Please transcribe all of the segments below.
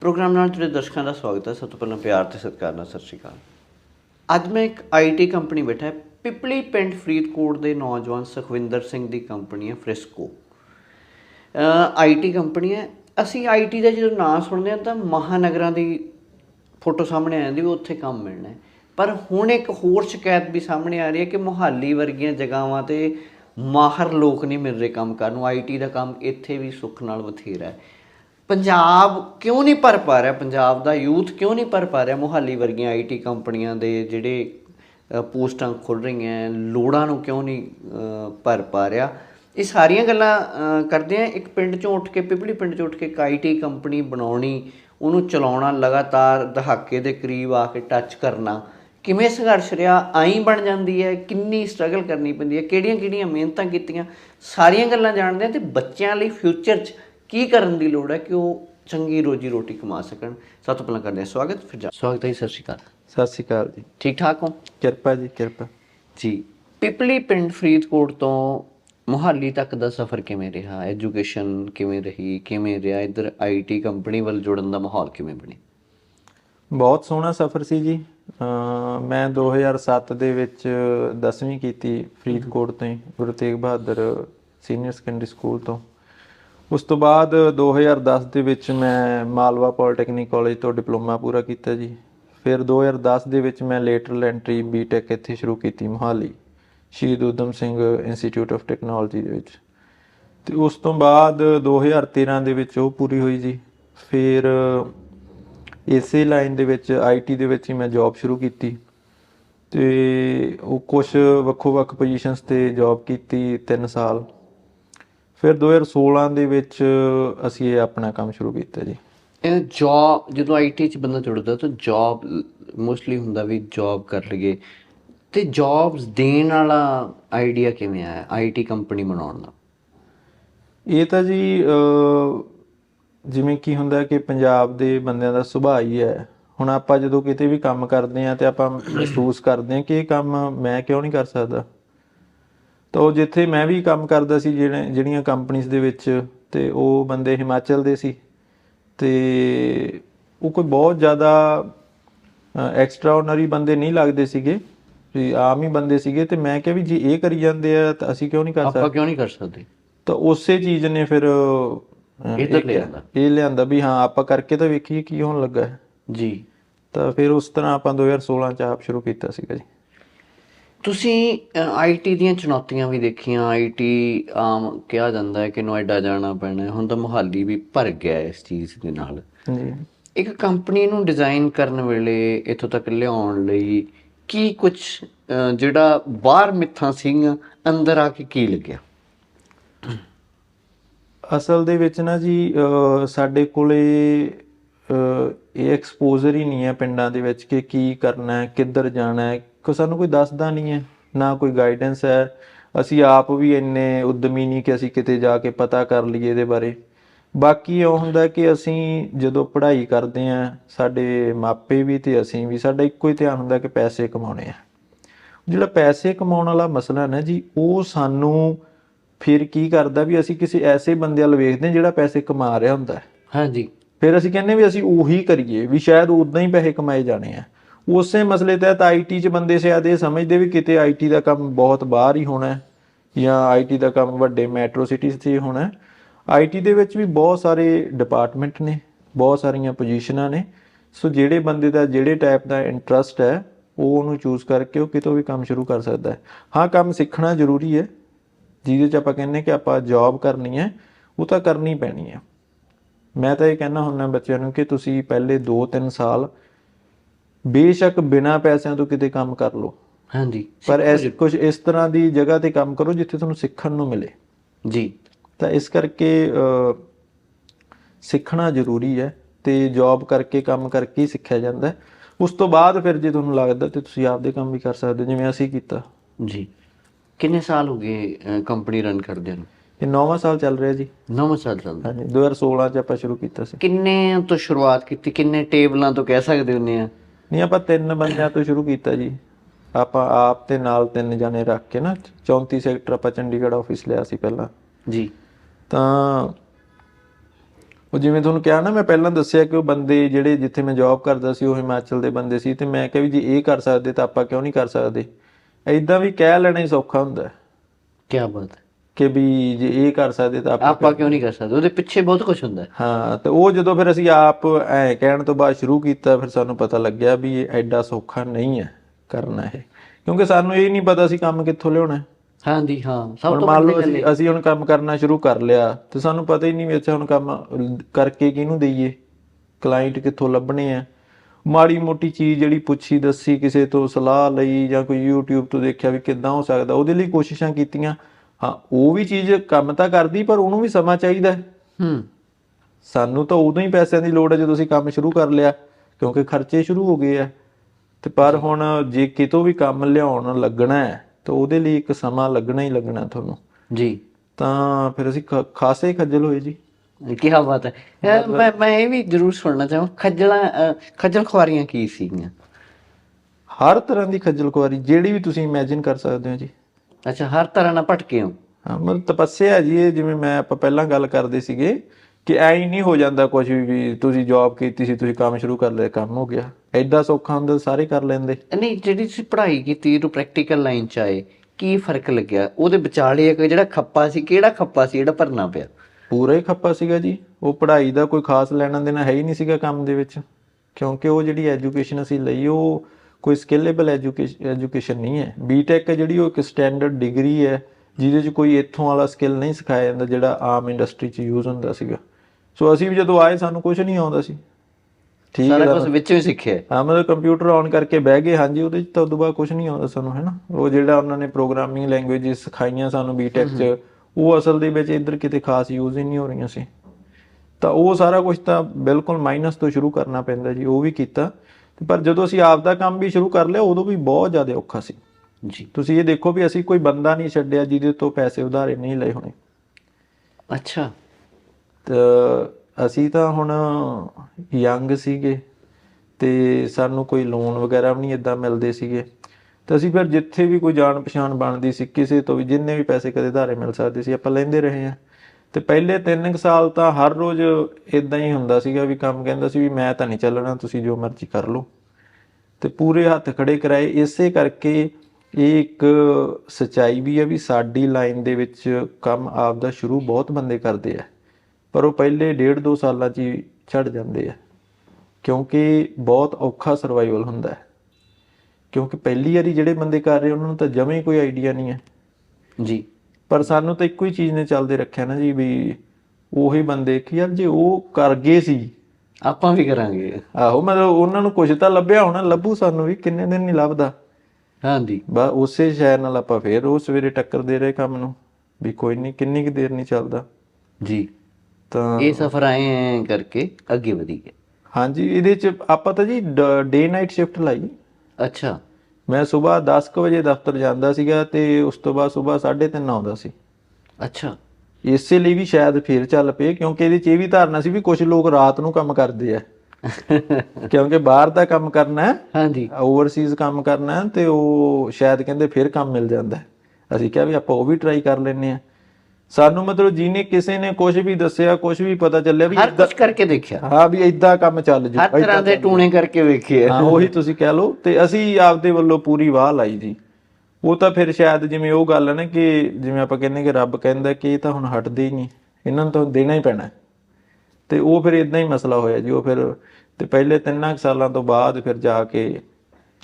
Programme ਨਾਲ ਜੁੜੇ ਦਰਸ਼ਕਾਂ ਦਾ ਸਵਾਗਤ ਹੈ। ਸਭ ਤੋਂ ਪਹਿਲਾਂ ਪਿਆਰ ਤੇ ਸਤਿਕਾਰ ਨਾਲ ਸਤਿ ਸ਼੍ਰੀ ਅਕਾਲ। ਅੱਜ ਮੈਂ ਇੱਕ ਆਈਟੀ ਕੰਪਨੀ ਬੈਠਾ ਹੈ। ਪਿਪਲੀ ਪਿੰਡ ਫਰੀਦਕੋਟ ਦੇ ਨੌਜਵਾਨ ਸੁਖਵਿੰਦਰ ਸਿੰਘ ਦੀ ਕੰਪਨੀ ਹੈ ਫ੍ਰਿਸਕੋ ਆਈਟੀ ਕੰਪਨੀ ਹੈ। ਅਸੀਂ ਆਈਟੀ ਦਾ ਜਦੋਂ ਨਾਂ ਸੁਣਦੇ ਹਾਂ ਤਾਂ ਮਹਾਨਗਰਾਂ ਦੀ ਫੋਟੋ ਸਾਹਮਣੇ ਆ ਜਾਂਦੀ, ਵੀ ਉੱਥੇ ਕੰਮ ਮਿਲਣਾ ਹੈ। ਪਰ ਹੁਣ ਇੱਕ ਹੋਰ ਸ਼ਿਕਾਇਤ ਵੀ ਸਾਹਮਣੇ ਆ ਰਹੀ ਹੈ ਕਿ ਮੁਹਾਲੀ ਵਰਗੀਆਂ ਜਗ੍ਹਾਵਾਂ ਤੇ ਮਾਹਰ ਲੋਕ ਨਹੀਂ ਮਿਲ ਰਹੇ ਕੰਮ ਕਰਨ ਨੂੰ। ਆਈਟੀ ਦਾ ਕੰਮ ਇੱਥੇ ਵੀ ਸੁੱਖ ਨਾਲ ਬਥੇਰਾ ਹੈ। ਪੰਜਾਬ ਕਿਉਂ ਨਹੀਂ ਭਰ ਪਾ ਰਿਹਾ? ਪੰਜਾਬ ਦਾ ਯੂਥ ਕਿਉਂ ਨਹੀਂ ਭਰ ਪਾ ਰਿਹਾ? ਮੁਹਾਲੀ ਵਰਗੀਆਂ ਆਈਟੀ ਕੰਪਨੀਆਂ ਦੇ ਜਿਹੜੇ ਪੋਸਟਾਂ ਖੁੱਲ ਰਹੀਆਂ ਲੋੜਾਂ ਨੂੰ ਕਿਉਂ ਨਹੀਂ ਭਰ ਪਾ ਰਿਹਾ? ਇਹ ਸਾਰੀਆਂ ਗੱਲਾਂ ਕਰਦੇ ਆ। ਇੱਕ ਪਿੰਡ ਚੋਂ ਉੱਠ ਕੇ, ਪਿਪਲੀ ਪਿੰਡ ਚੋਂ ਉੱਠ ਕੇ ਇੱਕ ਆਈਟੀ ਕੰਪਨੀ ਬਣਾਉਣੀ, ਉਹਨੂੰ ਚਲਾਉਣਾ, ਲਗਾਤਾਰ ਦਹਾਕੇ ਦੇ ਕਰੀਬ ਆ ਕੇ ਟੱਚ ਕਰਨਾ, ਕਿਵੇਂ ਸੰਘਰਸ਼ ਰਿਹਾ? ਆਈ ਬਣ ਜਾਂਦੀ ਹੈ ਕਿੰਨੀ ਸਟਰਗਲ ਕਰਨੀ ਪੈਂਦੀ ਹੈ ਕਿਹੜੀਆਂ ਕਿਹੜੀਆਂ ਮਿਹਨਤਾਂ ਕੀਤੀਆਂ? ਸਾਰੀਆਂ ਗੱਲਾਂ ਜਾਣਦੇ ਆ ਤੇ ਬੱਚਿਆਂ ਲਈ ਫਿਊਚਰ 'ਚ ਕੀ ਕਰਨ ਦੀ ਲੋੜ ਹੈ ਕਿ ਉਹ ਚੰਗੀ ਰੋਜੀ ਰੋਟੀ ਕਮਾ ਸਕਣ? ਸਭ ਤੋਂ ਪਹਿਲਾਂ ਕਰਦੇ ਹਾਂ ਸਵਾਗਤ ਫਿਰ ਜਾ ਸਵਾਗਤ ਹੈ ਜੀ, ਸਤਿ ਸ਼੍ਰੀ ਅਕਾਲ। ਸਤਿ ਸ਼੍ਰੀ ਅਕਾਲ ਜੀ। ਠੀਕ ਠਾਕ ਹੋ? ਕਿਰਪਾ ਜੀ ਕਿਰਪਾ। ਜੀ ਪਿਪਲੀ ਪਿੰਡ ਫਰੀਦਕੋਟ ਤੋਂ ਮੁਹਾਲੀ ਤੱਕ ਦਾ ਸਫ਼ਰ ਕਿਵੇਂ ਰਿਹਾ? ਐਜੂਕੇਸ਼ਨ ਕਿਵੇਂ ਰਹੀ? ਕਿਵੇਂ ਰਿਹਾ? ਇੱਧਰ ਆਈਟੀ ਕੰਪਨੀ ਵੱਲ ਜੁੜਨ ਦਾ ਮਾਹੌਲ ਕਿਵੇਂ ਬਣੀ? ਬਹੁਤ ਸੋਹਣਾ ਸਫ਼ਰ ਸੀ ਜੀ। ਅਮ ਮੈਂ 2007 ਦੇ ਵਿੱਚ 10ਵੀਂ ਕੀਤੀ ਫਰੀਦਕੋਟ ਤੋਂ ਹੀ Guru Tegh Bahadur senior secondary school ਤੋਂ। ਉਸ ਤੋਂ ਬਾਅਦ 2010 ਦੇ ਵਿੱਚ ਮੈਂ ਮਾਲਵਾ ਪੋਲੀਟੈਕਨਿਕ ਕਾਲਜ ਤੋਂ ਡਿਪਲੋਮਾ ਪੂਰਾ ਕੀਤਾ ਜੀ। ਫਿਰ 2010 ਦੇ ਵਿੱਚ ਮੈਂ ਲੇਟਰਲ ਐਂਟਰੀ ਬੀਟੈਕ ਇੱਥੇ ਸ਼ੁਰੂ ਕੀਤੀ Mohali, Shaheed Udham Singh institute of technology ਦੇ ਵਿੱਚ। ਤੇ ਉਸ ਤੋਂ ਬਾਅਦ 2013 ਦੇ ਵਿੱਚ ਉਹ ਪੂਰੀ ਹੋਈ ਜੀ। ਫਿਰ ਇਸੇ ਲਾਈਨ ਦੇ ਵਿੱਚ ਆਈਟੀ ਦੇ ਵਿੱਚ ਹੀ ਮੈਂ ਜੌਬ ਸ਼ੁਰੂ ਕੀਤੀ। ਤੇ ਉਹ ਕੁਝ ਵੱਖੋ ਵੱਖ ਪੋਜੀਸ਼ਨਸ ਤੇ ਜੌਬ ਕੀਤੀ 3 ਸਾਲ। ਫਿਰ 2016 ਦੇ ਵਿੱਚ ਅਸੀਂ ਇਹ ਆਪਣਾ ਕੰਮ ਸ਼ੁਰੂ ਕੀਤਾ ਜੀ। ਇਹ ਜੌਬ ਜਦੋਂ ਆਈਟੀ 'ਚ ਬੰਦਾ ਜੁੜਦਾ ਤਾਂ ਜੌਬ ਮੋਸਟਲੀ ਹੁੰਦਾ ਵੀ ਜੌਬ ਕਰ ਲਈਏ। ਤੇ ਜੌਬਸ ਦੇਣ ਵਾਲਾ ਆਈਡੀਆ ਕਿਵੇਂ ਆਇਆ ਆਈਟੀ ਕੰਪਨੀ ਬਣਾਉਣ ਦਾ? ਇਹ ਤਾਂ ਜੀ ਜਿਵੇਂ ਕੀ ਹੁੰਦਾ ਕਿ ਪੰਜਾਬ ਦੇ ਬੰਦਿਆਂ ਦਾ ਸੁਭਾਅ ਹੀ ਹੈ। ਹੁਣ ਆਪਾਂ ਜਦੋਂ ਕਿਤੇ ਵੀ ਕੰਮ ਕਰਦੇ ਆ ਤੇ ਆਪਾਂ ਮਹਿਸੂਸ ਕਰਦੇ ਆ ਕਿ ਇਹ ਕੰਮ ਮੈਂ ਕਿਉਂ ਨਹੀਂ ਕਰ ਸਕਦਾ? ਤਾਂ ਉਹ ਜਿੱਥੇ ਮੈਂ ਵੀ ਕੰਮ ਕਰਦਾ ਸੀ ਜਿਹੜੇ ਜਿਹੜੀਆਂ ਕੰਪਨੀਆਂ ਦੇ ਵਿੱਚ ਤੇ ਉਹ ਬੰਦੇ ਹਿਮਾਚਲ ਦੇ ਸੀ। ਤੇ ਉਹ ਕੋਈ ਬਹੁਤ ਜ਼ਿਆਦਾ ਐਕਸਟਰਾਆਰਡੀਨਰੀ ਬੰਦੇ ਨਹੀਂ ਲੱਗਦੇ ਸੀਗੇ। ਵੀ ਆਮ ਹੀ ਬੰਦੇ ਸੀਗੇ ਤੇ ਮੈਂ ਕਿਹਾ ਵੀ ਜੇ ਇਹ ਕਰੀ ਜਾਂਦੇ ਆ ਤਾਂ ਅਸੀਂ ਕਿਉਂ ਨਹੀਂ ਕਰ ਸਕਦੇ? ਆਪਾਂ ਕਿਉਂ ਨਹੀਂ ਕਰ ਸਕਦੇ? ਤਾਂ ਉਸੇ ਚੀਜ਼ ਨੇ ਫਿਰ ਇਹ ਤਾਂ ਇੱਕ- ਲਿਆਂਦਾ। ਇਹ ਲਿਆਂਦਾ ਵੀ ਹਾਂ ਆਪਾਂ ਕਰਕੇ ਤਾਂ ਵੇਖੀਏ ਕੀ ਹੋਣ ਲੱਗਾ ਹੈ। ਜੀ। ਤਾਂ ਫਿਰ ਉਸ ਤਰ੍ਹਾਂ ਆਪਾਂ 2016 ਚ ਆਪ ਸ਼ੁਰੂ ਕੀਤਾ ਸੀਗਾ ਜੀ। ਤੁਸੀਂ ਆਈਟੀ ਦੀਆਂ ਚੁਣੌਤੀਆਂ ਵੀ ਦੇਖੀਆਂ? ਆਈਟੀ ਆਮ ਕਿਹਾ ਜਾਂਦਾ ਹੈ ਕਿ ਨੋਇਡਾ ਜਾਣਾ ਪੈਣਾ ਹੈ। ਹੁਣ ਤਾਂ ਮੁਹਾਲੀ ਵੀ ਭਰ ਗਿਆ ਹੈ ਇਸ ਚੀਜ਼ ਦੇ ਨਾਲ। ਜੀ। ਇੱਕ ਕੰਪਨੀ ਨੂੰ ਡਿਜ਼ਾਈਨ ਕਰਨ ਵੇਲੇ ਇੱਥੋਂ ਤੱਕ ਲਿਆਉਣ ਲਈ ਕੀ ਕੁਝ ਜਿਹੜਾ ਬਾਹਰ ਮਿੱਥਾਂ ਸੀਗੀਆਂ ਅੰਦਰ ਆ ਕੇ ਕੀ ਲੱਗਿਆ? ਅਸਲ ਦੇ ਵਿੱਚ ਨਾ ਜੀ ਸਾਡੇ ਕੋਲੇ ਇਹ ਐਕਸਪੋਜ਼ਰ ਹੀ ਨਹੀਂ ਹੈ ਪਿੰਡਾਂ ਦੇ ਵਿੱਚ ਕਿ ਕੀ ਕਰਨਾ ਹੈ, ਕਿੱਧਰ ਜਾਣਾ ਹੈ। ਕੋ ਸਾਨੂੰ ਕੋਈ ਦੱਸਦਾ ਨਹੀਂ ਹੈ, ਨਾ ਕੋਈ ਗਾਈਡੈਂਸ ਹੈ। ਅਸੀਂ ਆਪ ਵੀ ਇੰਨੇ ਉਦਮੀ ਨਹੀਂ ਕਿ ਅਸੀਂ ਕਿਤੇ ਜਾ ਕੇ ਪਤਾ ਕਰ ਲਈਏ ਇਹਦੇ ਬਾਰੇ। ਬਾਕੀ ਇਹ ਹੁੰਦਾ ਕਿ ਅਸੀਂ ਜਦੋਂ ਪੜ੍ਹਾਈ ਕਰਦੇ ਆਂ ਸਾਡੇ ਮਾਪੇ ਵੀ ਤੇ ਅਸੀਂ ਵੀ, ਸਾਡਾ ਇੱਕੋ ਹੀ ਧਿਆਨ ਹੁੰਦਾ ਕਿ ਪੈਸੇ ਕਮਾਉਣੇ ਆ। ਜਿਹੜਾ ਪੈਸੇ ਕਮਾਉਣ ਵਾਲਾ ਮਸਲਾ ਨਾ ਜੀ, ਉਹ ਸਾਨੂੰ ਫਿਰ ਕੀ ਕਰਦਾ ਵੀ ਅਸੀਂ ਕਿਸੇ ਐਸੇ ਬੰਦੇ ਵੱਲ ਵੇਖਦੇ ਹਾਂ ਜਿਹੜਾ ਪੈਸੇ ਕਮਾ ਰਿਹਾ ਹੁੰਦਾ ਹਾਂਜੀ। ਫਿਰ ਅਸੀਂ ਕਹਿੰਦੇ ਵੀ ਅਸੀਂ ਉਹੀ ਕਰੀਏ ਵੀ ਸ਼ਾਇਦ ਉਦਾਂ ਹੀ ਪੈਸੇ ਕਮਾਏ ਜਾਣੇ ਆ। ਉਸੇ ਮਸਲੇ ਤਹਿਤ ਆਈਟੀ 'ਚ ਬੰਦੇ ਸ਼ਾਇਦ ਇਹ ਸਮਝਦੇ ਵੀ ਕਿਤੇ ਆਈਟੀ ਦਾ ਕੰਮ ਬਹੁਤ ਬਾਹਰ ਹੀ ਹੋਣਾ ਹੈ ਜਾਂ ਆਈਟੀ ਦਾ ਕੰਮ ਵੱਡੇ ਮੈਟਰੋ ਸਿਟੀਜ਼ 'ਚ ਹੋਣਾ ਹੈ। ਆਈਟੀ ਦੇ ਵਿੱਚ ਵੀ ਬਹੁਤ ਸਾਰੇ ਡਿਪਾਰਟਮੈਂਟ ਨੇ, ਬਹੁਤ ਸਾਰੀਆਂ ਪੋਜੀਸ਼ਨਾਂ ਨੇ। ਸੋ ਜਿਹੜੇ ਬੰਦੇ ਦਾ, ਜਿਹੜੇ ਟਾਈਪ ਦਾ ਇੰਟਰਸਟ ਹੈ, ਉਹ ਉਹਨੂੰ ਚੂਜ਼ ਕਰਕੇ ਉਹ ਕਿਤੋਂ ਵੀ ਕੰਮ ਸ਼ੁਰੂ ਕਰ ਸਕਦਾ ਹੈ। ਹਾਂ, ਕੰਮ ਸਿੱਖਣਾ ਜ਼ਰੂਰੀ ਹੈ। ਜਿਹਦੇ 'ਚ ਆਪਾਂ ਕਹਿੰਦੇ ਕਿ ਆਪਾਂ ਜੌਬ ਕਰਨੀ ਹੈ, ਉਹ ਤਾਂ ਕਰਨੀ ਪੈਣੀ ਹੈ। ਮੈਂ ਤਾਂ ਇਹ ਕਹਿਣਾ ਹੁੰਦਾ ਬੱਚਿਆਂ ਨੂੰ ਕਿ ਤੁਸੀਂ ਪਹਿਲੇ 2-3 ਸਾਲ ਬੇਸ਼ੱਕ ਬਿਨਾਂ ਪੈਸਿਆਂ ਤੋਂ ਕਿਤੇ ਕੰਮ ਕਰ ਲਓ। ਹਾਂਜੀ ਪਰ ਇਸ ਕੁਝ ਇਸ ਤਰ੍ਹਾਂ ਦੀ ਜਗ੍ਹਾ ਤੇ ਕੰਮ ਕਰੋ ਜਿੱਥੇ ਤੁਹਾਨੂੰ ਸਿੱਖਣ ਨੂੰ ਮਿਲੇ। ਜੀ। ਤਾਂ ਇਸ ਕਰਕੇ ਸਿੱਖਣਾ ਜ਼ਰੂਰੀ ਹੈ ਤੇ ਜੌਬ ਕਰਕੇ ਕੰਮ ਕਰਕੇ ਹੀ ਸਿੱਖਿਆ ਜਾਂਦਾ ਉਸ ਤੋਂ ਬਾਅਦ ਫਿਰ ਜੇ ਤੁਹਾਨੂੰ ਲੱਗਦਾ ਤੇ ਤੁਸੀਂ ਆਪਦੇ ਕੰਮ ਵੀ ਕਰ ਸਕਦੇ ਜਿਵੇਂ ਅਸੀਂ ਕੀਤਾ। ਜੀ। ਕਿੰਨੇ ਸਾਲ ਹੋ ਗਏ ਕੰਪਨੀ ਰਨ ਕਰਦਿਆਂ ਨੂੰ? ਇਹ 9ਵਾਂ ਸਾਲ ਚੱਲ ਰਿਹਾ ਜੀ। ਨੌਵਾਂ ਸਾਲ ਚੱਲਦਾ ਹਾਂਜੀ 2016 ਚ ਆਪਾਂ ਸ਼ੁਰੂ ਕੀਤਾ ਸੀ। ਕਿੰਨੇ ਤੋਂ ਸ਼ੁਰੂਆਤ ਕੀਤੀ? ਕਿੰਨੇ ਟੇਬਲਾਂ ਤੋਂ ਕਹਿ ਸਕਦੇ ਹੁੰਨੇ ਆ? ਨਹੀਂ ਆਪਾਂ ਤਿੰਨ ਬੰਦਿਆਂ ਤੋਂ ਸ਼ੁਰੂ ਕੀਤਾ ਜੀ। ਆਪਾਂ ਆਪ ਤੇ ਨਾਲ ਤਿੰਨ ਜਣੇ ਰੱਖ ਕੇ ਨਾ 34 ਸੈਕਟਰ ਆਪਾਂ ਚੰਡੀਗੜ੍ਹ ਆਫਿਸ ਲਿਆ ਸੀ ਪਹਿਲਾਂ। ਜੀ। ਤਾਂ ਉਹ ਜਿਵੇਂ ਤੁਹਾਨੂੰ ਕਿਹਾ ਨਾ ਮੈਂ ਪਹਿਲਾਂ ਦੱਸਿਆ ਕਿ ਉਹ ਬੰਦੇ ਜਿਹੜੇ ਜਿੱਥੇ ਮੈਂ ਜੌਬ ਕਰਦਾ ਸੀ ਉਹ ਹਿਮਾਚਲ ਦੇ ਬੰਦੇ ਸੀ ਤੇ ਮੈਂ ਕਿਹਾ ਵੀ ਜੇ ਇਹ ਕਰ ਸਕਦੇ ਤਾਂ ਆਪਾਂ ਕਿਉਂ ਨਹੀਂ ਕਰ ਸਕਦੇ? ਐਦਾਂ ਵੀ ਕਹਿ ਲੈਣਾ ਹੀ ਸੌਖਾ ਹੁੰਦਾ। ਹੈ ਕੀ ਬਾਤ ਹੈ। ਕਿ ਵੀ ਜੇ ਇਹ ਕਰ ਸਕਦੇ ਤਾਂ ਆਪਾਂ ਕਿਉਂ ਨਹੀਂ ਕਰ ਸਕਦੇ? ਉਹਦੇ ਪਿੱਛੇ ਬਹੁਤ ਕੁਝ ਹੁੰਦਾ ਹੈ। ਹਾਂ ਤੇ ਉਹ ਜਦੋਂ ਫਿਰ ਅਸੀਂ ਆਪ ਐ ਕਹਿਣ ਤੋਂ ਬਾਅਦ ਸ਼ੁਰੂ ਕੀਤਾ ਫਿਰ ਸਾਨੂੰ ਪਤਾ ਲੱਗਿਆ ਵੀ ਇਹ ਐਡਾ ਸੌਖਾ ਨਹੀਂ ਹੈ ਕਰਨਾ ਇਹ। ਕਿਉਂਕਿ ਸਾਨੂੰ ਇਹ ਨਹੀਂ ਪਤਾ ਸੀ ਕੰਮ ਕਿੱਥੋਂ ਲਿਆਉਣਾ ਹੈ। ਹਾਂਜੀ ਹਾਂ ਸਭ ਤੋਂ ਮੰਨ ਲਓ ਅਸੀਂ ਹੁਣ ਕੰਮ ਕਰਨਾ ਸ਼ੁਰੂ ਕਰ ਲਿਆ ਤੇ ਸਾਨੂੰ ਪਤਾ ਹੀ ਨਹੀਂ ਵੀ ਅੱਛਾ ਹੁਣ ਕੰਮ ਕਰਕੇ ਕਿਹਨੂੰ ਦਈਏ? ਕਲਾਇੰਟ ਕਿੱਥੋਂ ਲੱਭਣੇ ਆ? ਮਾੜੀ ਮੋਟੀ ਚੀਜ਼ ਜਿਹੜੀ ਪੁੱਛੀ ਦੱਸੀ ਕਿਸੇ ਤੋਂ ਸਲਾਹ ਲਈ ਜਾਂ ਕੋਈ YouTube ਤੋਂ ਦੇਖਿਆ ਵੀ ਕਿੱਦਾਂ ਹੋ ਸਕਦਾ ਉਹਦੇ ਲਈ ਕੋਸ਼ਿਸ਼ਾਂ ਕੀਤੀਆਂ। ਹਾਂ ਉਹ ਵੀ ਚੀਜ਼ ਕੰਮ ਤਾਂ ਕਰਦੀ ਪਰ ਉਹਨੂੰ ਵੀ ਸਮਾਂ ਚਾਹੀਦਾ ਹੈ। ਹੂੰ। ਸਾਨੂੰ ਤਾਂ ਉਦੋਂ ਹੀ ਪੈਸਿਆਂ ਦੀ ਲੋੜ ਹੈ ਜਦੋਂ ਅਸੀਂ ਕੰਮ ਸ਼ੁਰੂ ਕਰ ਲਿਆ ਕਿਉਂਕਿ ਖਰਚੇ ਸ਼ੁਰੂ ਹੋ ਗਏ ਆ। ਤੇ ਪਰ ਹੁਣ ਜੇ ਕਿਤੋਂ ਵੀ ਕੰਮ ਲਿਆਉਣ ਲੱਗਣਾ ਹੈ ਤਾਂ ਉਹਦੇ ਲਈ ਇੱਕ ਸਮਾਂ ਲੱਗਣਾ ਹੀ ਲੱਗਣਾ ਤੁਹਾਨੂੰ। ਜੀ। ਤਾਂ ਫਿਰ ਅਸੀਂ ਖਾਸੇ ਖੱਜਲ ਹੋਏ ਜੀ। ਕੀ ਬਾਤ ਹੈ। ਮੈਂ ਮੈਂ ਇਹ ਵੀ ਜ਼ਰੂਰ ਸੁਣਨਾ ਚਾਹਾਂ ਖੱਜਲਾਂ ਖੱਜਲ ਖੁਆਰੀਆਂ ਕੀ ਸੀਗੀਆਂ? ਹਰ ਤਰ੍ਹਾਂ ਦੀ ਖੱਜਲ ਖੁਆਰੀ ਜਿਹੜੀ ਵੀ ਤੁਸੀਂ ਇਮੇਜਿਨ ਕਰ ਸਕਦੇ ਹੋ ਜੀ। ਅੱਛਾ ਹਰ ਤਰ੍ਹਾਂ ਨਾਲ ਭਟਕੇ ਹੋ? ਹਾਂ ਮਤਲਬ ਤਪੱਸਿਆ ਜੀ ਇਹ ਜਿਵੇਂ ਮੈਂ ਆਪਾਂ ਪਹਿਲਾਂ ਗੱਲ ਕਰਦੇ ਸੀਗੇ ਕਿ ਐ ਹੀ ਨਹੀਂ ਹੋ ਜਾਂਦਾ ਕੁਝ ਵੀ ਤੁਸੀਂ ਜੌਬ ਕੀਤੀ ਸੀ ਤੁਸੀਂ ਕੰਮ ਸ਼ੁਰੂ ਕਰ ਲਿਆ ਕੰਮ ਹੋ ਗਿਆ। ਐਡਾ ਸੌਖਾ ਹੁੰਦਾ ਸਾਰੇ ਕਰ ਲੈਂਦੇ। ਨਹੀਂ ਜਿਹੜੀ ਤੁਸੀਂ ਪੜ੍ਹਾਈ ਕੀਤੀ ਤੂੰ ਪ੍ਰੈਕਟੀਕਲ ਲਾਈਨ ਚ ਆਏ ਕੀ ਫ਼ਰਕ ਲੱਗਿਆ? ਉਹਦੇ ਵਿਚਾਲੇ ਇੱਕ ਜਿਹੜਾ ਖੱਪਾ ਸੀ ਕਿਹੜਾ ਖੱਪਾ ਸੀ ਜਿਹੜਾ ਭਰਨਾ ਪਿਆ? ਪੂਰਾ ਹੀ ਖੱਪਾ ਸੀਗਾ ਜੀ। ਉਹ ਪੜ੍ਹਾਈ ਦਾ ਕੋਈ ਖਾਸ ਲੈਣਾ ਦੇਣਾ ਹੈ ਹੀ ਨਹੀਂ ਸੀਗਾ ਕੰਮ ਦੇ ਵਿੱਚ। ਕਿਉਂਕਿ ਉਹ ਜਿਹੜੀ ਐਜੂਕੇਸ਼ਨ ਅਸੀਂ ਲਈ ਉਹ ਕੋਈ ਸਕਿੱਲੇਬਲ ਐਜੂਕੇਸ਼ਨ ਐਜੂਕੇਸ਼ਨ ਨਹੀਂ ਹੈ। ਬੀਟੈਕ ਹੈ ਜਿਹੜੀ ਉਹ ਇੱਕ ਸਟੈਂਡਰਡ ਡਿਗਰੀ ਹੈ ਜਿਹਦੇ 'ਚ ਕੋਈ ਇੱਥੋਂ ਵਾਲਾ ਸਕਿੱਲ ਨਹੀਂ ਸਿਖਾਇਆ ਜਾਂਦਾ ਜਿਹੜਾ ਆਮ ਇੰਡਸਟਰੀ 'ਚ ਯੂਜ਼ ਹੁੰਦਾ ਸੀਗਾ। ਸੋ ਅਸੀਂ ਵੀ ਜਦੋਂ ਆਏ ਸਾਨੂੰ ਕੁਝ ਨਹੀਂ ਆਉਂਦਾ ਸੀ। ਠੀਕ ਸਾਰਾ ਕੁਝ ਵਿੱਚੋਂ ਹੀ ਸਿੱਖਿਆ। ਹਾਂ ਮਤਲਬ ਕੰਪਿਊਟਰ ਆਨ ਕਰਕੇ ਬਹਿ ਗਏ ਹਾਂਜੀ ਉਹਦੇ 'ਚ ਤਾਂ ਉਦੋਂ ਬਾਅਦ ਕੁਝ ਨਹੀਂ ਆਉਂਦਾ ਸਾਨੂੰ ਹੈਨਾ ਉਹ ਜਿਹੜਾ ਉਹਨਾਂ ਨੇ ਪ੍ਰੋਗਰਾਮਿੰਗ ਲੈਂਗੁਏਜਸ ਸਿਖਾਈਆਂ ਸਾਨੂੰ ਬੀਟੈਕ 'ਚ ਉਹ ਅਸਲ ਦੇ ਵਿੱਚ ਇੱਧਰ ਕਿਤੇ ਖਾਸ ਯੂਜ਼ ਹੀ ਨਹੀਂ ਹੋ ਰਹੀਆਂ ਸੀ। ਤਾਂ ਉਹ ਸਾਰਾ ਕੁਝ ਤਾਂ ਬਿਲਕੁਲ ਮਾਈਨਸ ਤੋਂ ਸ਼ੁਰੂ ਕਰਨਾ ਪੈਂਦਾ ਜੀ ਉਹ ਵੀ ਕੀਤਾ। ਪਰ ਜਦੋਂ ਅਸੀਂ ਆਪ ਦਾ ਕੰਮ ਵੀ ਸ਼ੁਰੂ ਕਰ ਲਿਆ ਉਦੋਂ ਵੀ ਬਹੁਤ ਜ਼ਿਆਦਾ ਔਖਾ ਸੀ। ਜੀ। ਤੁਸੀਂ ਇਹ ਦੇਖੋ ਵੀ ਅਸੀਂ ਕੋਈ ਬੰਦਾ ਨਹੀਂ ਛੱਡਿਆ ਜਿਹਦੇ ਤੋਂ ਪੈਸੇ ਉਧਾਰੇ ਨਹੀਂ ਲਏ ਹੋਣੇ। ਅੱਛਾ। ਤਾਂ ਅਸੀਂ ਤਾਂ ਹੁਣ ਯੰਗ ਸੀਗੇ ਤੇ ਸਾਨੂੰ ਕੋਈ ਲੋਨ ਵਗੈਰਾ ਵੀ ਨਹੀਂ ਇਦਾਂ ਮਿਲਦੇ ਸੀਗੇ। ਤਾਂ ਅਸੀਂ ਫਿਰ ਜਿੱਥੇ ਵੀ ਕੋਈ ਜਾਣ ਪਛਾਣ ਬਣਦੀ ਸੀ ਕਿਸੇ ਤੋਂ ਵੀ ਜਿੰਨੇ ਵੀ ਪੈਸੇ ਕਦੇ ਧਾਰੇ ਮਿਲ ਸਕਦੇ ਸੀ ਆਪਾਂ ਲੈਂਦੇ ਰਹੇ ਆ ਤੇ ਪਹਿਲੇ 3 ਸਾਲ ਤਾਂ ਹਰ ਰੋਜ਼ ਇਦਾਂ ਹੀ ਹੁੰਦਾ ਸੀਗਾ ਵੀ ਕੰਮ ਕਹਿੰਦਾ ਸੀ ਵੀ ਮੈਂ ਤਾਂ ਨਹੀਂ ਚੱਲਣਾ, ਤੁਸੀਂ ਜੋ ਮਰਜ਼ੀ ਕਰ ਲਓ। ਤੇ ਪੂਰੇ ਹੱਥ ਖੜੇ ਕਰਾਏ। ਇਸੇ ਕਰਕੇ ਇਹ ਇੱਕ ਸਚਾਈ ਵੀ ਹੈ ਵੀ ਸਾਡੀ ਲਾਈਨ ਦੇ ਵਿੱਚ ਕੰਮ ਆਪਦਾ ਸ਼ੁਰੂ ਬਹੁਤ ਬੰਦੇ ਕਰਦੇ ਆ, ਪਰ ਉਹ ਪਹਿਲੇ ਡੇਢ ਦੋ ਸਾਲਾਂ 'ਚ ਹੀ ਛੱਡ ਜਾਂਦੇ ਆ, ਕਿਉਂਕਿ ਬਹੁਤ ਔਖਾ ਸਰਵਾਈਵਲ ਹੁੰਦਾ ਹੈ। ਕਿਉਂਕਿ ਪਹਿਲੀ ਵਾਰੀ ਜਿਹੜੇ ਬੰਦੇ ਕਰ ਰਹੇ ਉਹਨਾਂ ਨੂੰ ਤਾਂ ਜਮੇ ਕੋਈ ਆਈਡੀਆ ਨਹੀਂ ਹੈ। ਜੀ। ਪਰ ਸਾਨੂੰ ਤਾਂ ਇੱਕੋ ਹੀ ਚੀਜ਼ ਨੇ ਚੱਲਦੇ ਰੱਖਿਆ ਨਾ ਜੀ ਵੀ ਉਹੀ ਬੰਦੇ ਕਿ ਯਾਰ ਜੇ ਉਹ ਕਰ ਗਏ ਸੀ। ਆਪਾਂ ਵੀ ਕਰਾਂਗੇ। ਆਹੋ ਮਤਲਬ ਉਹਨਾਂ ਨੂੰ ਕੁਝ ਤਾਂ ਲੱਭਿਆ ਹੋਣਾ ਲੱਭੂ ਸਾਨੂੰ ਵੀ ਕਿੰਨੇ ਦਿਨ ਨਹੀਂ ਲੱਭਦਾ। ਹਾਂਜੀ। ਬਾ ਉਸੇ ਸ਼ਹਿਰ ਨਾਲ ਆਪਾਂ ਫੇਰ ਉਹ ਸਵੇਰੇ ਟੱਕਰ ਦੇ ਰਹੇ ਕੰਮ ਨੂੰ ਵੀ ਕੋਈ ਨਹੀਂ ਕਿੰਨੀ ਕੁ ਦੇਰ ਨਹੀਂ ਚੱਲਦਾ। ਜੀ। ਤਾਂ ਇਹ ਸਫਰ ਆਏ ਕਰਕੇ ਅੱਗੇ ਵਧੀ ਗਏ ਹਾਂਜੀ ਇਹਦੇ ਚ ਆਪਾਂ ਤਾਂ ਜੀ ਡੇ ਨਾਈਟ ਸ਼ਿਫਟ ਲਾਈ। ਅੱਛਾ। ਮੈਂ ਸਵੇਰ 10:00 ਵਜੇ ਦਫ਼ਤਰ ਜਾਂਦਾ ਸੀਗਾ ਤੇ ਉਸ ਤੋਂ ਬਾਅਦ ਸਵੇਰ 3:30 ਆਉਂਦਾ ਸੀ। ਅੱਛਾ। ਇਸੇ ਲਈ ਵੀ ਸ਼ਾਇਦ ਫੇਰ ਚੱਲ ਪਏ ਕਿਉਂਕਿ ਇਹਦੇ ਚ ਇਹ ਵੀ ਧਾਰਨਾ ਸੀ ਵੀ ਕੁਝ ਲੋਕ ਰਾਤ ਨੂੰ ਕੰਮ ਕਰਦੇ ਆ। ਕਿਉਂਕਿ ਬਾਹਰ ਦਾ ਕੰਮ ਕਰਨਾ ਹੈ ਹਾਂਜੀ। ਓਵਰਸੀਜ਼ ਕੰਮ ਕਰਨਾ ਹੈ ਤੇ ਉਹ ਸ਼ਾਇਦ ਕਹਿੰਦੇ ਫਿਰ ਕੰਮ ਮਿਲ ਜਾਂਦਾ। ਅਸੀਂ ਕਿਹਾ ਵੀ ਆਪਾਂ ਉਹ ਵੀ ਟਰਾਈ ਕਰ ਲੈਨੇ ਆ ਸਾਨੂੰ ਮਤਲਬ ਜਿਹਨੇ ਕਿਸੇ ਨੇ ਕੁਝ ਵੀ ਦੱਸਿਆ ਕੁਝ ਵੀ ਪਤਾ ਚੱਲਿਆ ਵੀ ਹਰ ਕੁਝ ਕਰਕੇ ਦੇਖਿਆ। ਹਾਂ ਵੀ ਇਦਾਂ ਕੰਮ ਚੱਲ ਜੂ ਹਰ ਤਰ੍ਹਾਂ ਦੇ ਟੂਣੇ ਕਰਕੇ ਵੇਖੇ ਹਾਂ ਉਹੀ ਤੁਸੀਂ ਕਹਿ ਲਓ ਤੇ ਅਸੀਂ ਆਪਦੇ ਵੱਲੋਂ ਪੂਰੀ ਵਾਹ ਲਾਈ ਜੀ ਉਹ ਤਾਂ ਫਿਰ ਸ਼ਾਇਦ ਜਿਵੇਂ ਉਹ ਗੱਲ ਹੈ ਨਾ ਕਿ ਜਿਵੇਂ ਆਪਾਂ ਕਹਿੰਦੇ ਕਿ ਰੱਬ ਕਹਿੰਦਾ ਕਿ ਇਹ ਤਾਂ ਹੁਣ ਹਟਦੇ ਹੀ ਨਹੀਂ ਇਹਨਾਂ ਨੂੰ ਤਾਂ ਦੇਣਾ ਹੀ ਪੈਣਾ। ਤੇ ਉਹ ਫਿਰ ਇਦਾਂ ਹੀ ਮਸਲਾ ਹੋਇਆ ਜੀ ਉਹ ਫਿਰ ਤੇ ਪਹਿਲੇ ਤਿੰਨਾਂ ਸਾਲਾਂ ਤੋਂ ਬਾਅਦ ਫਿਰ ਜਾ ਕੇ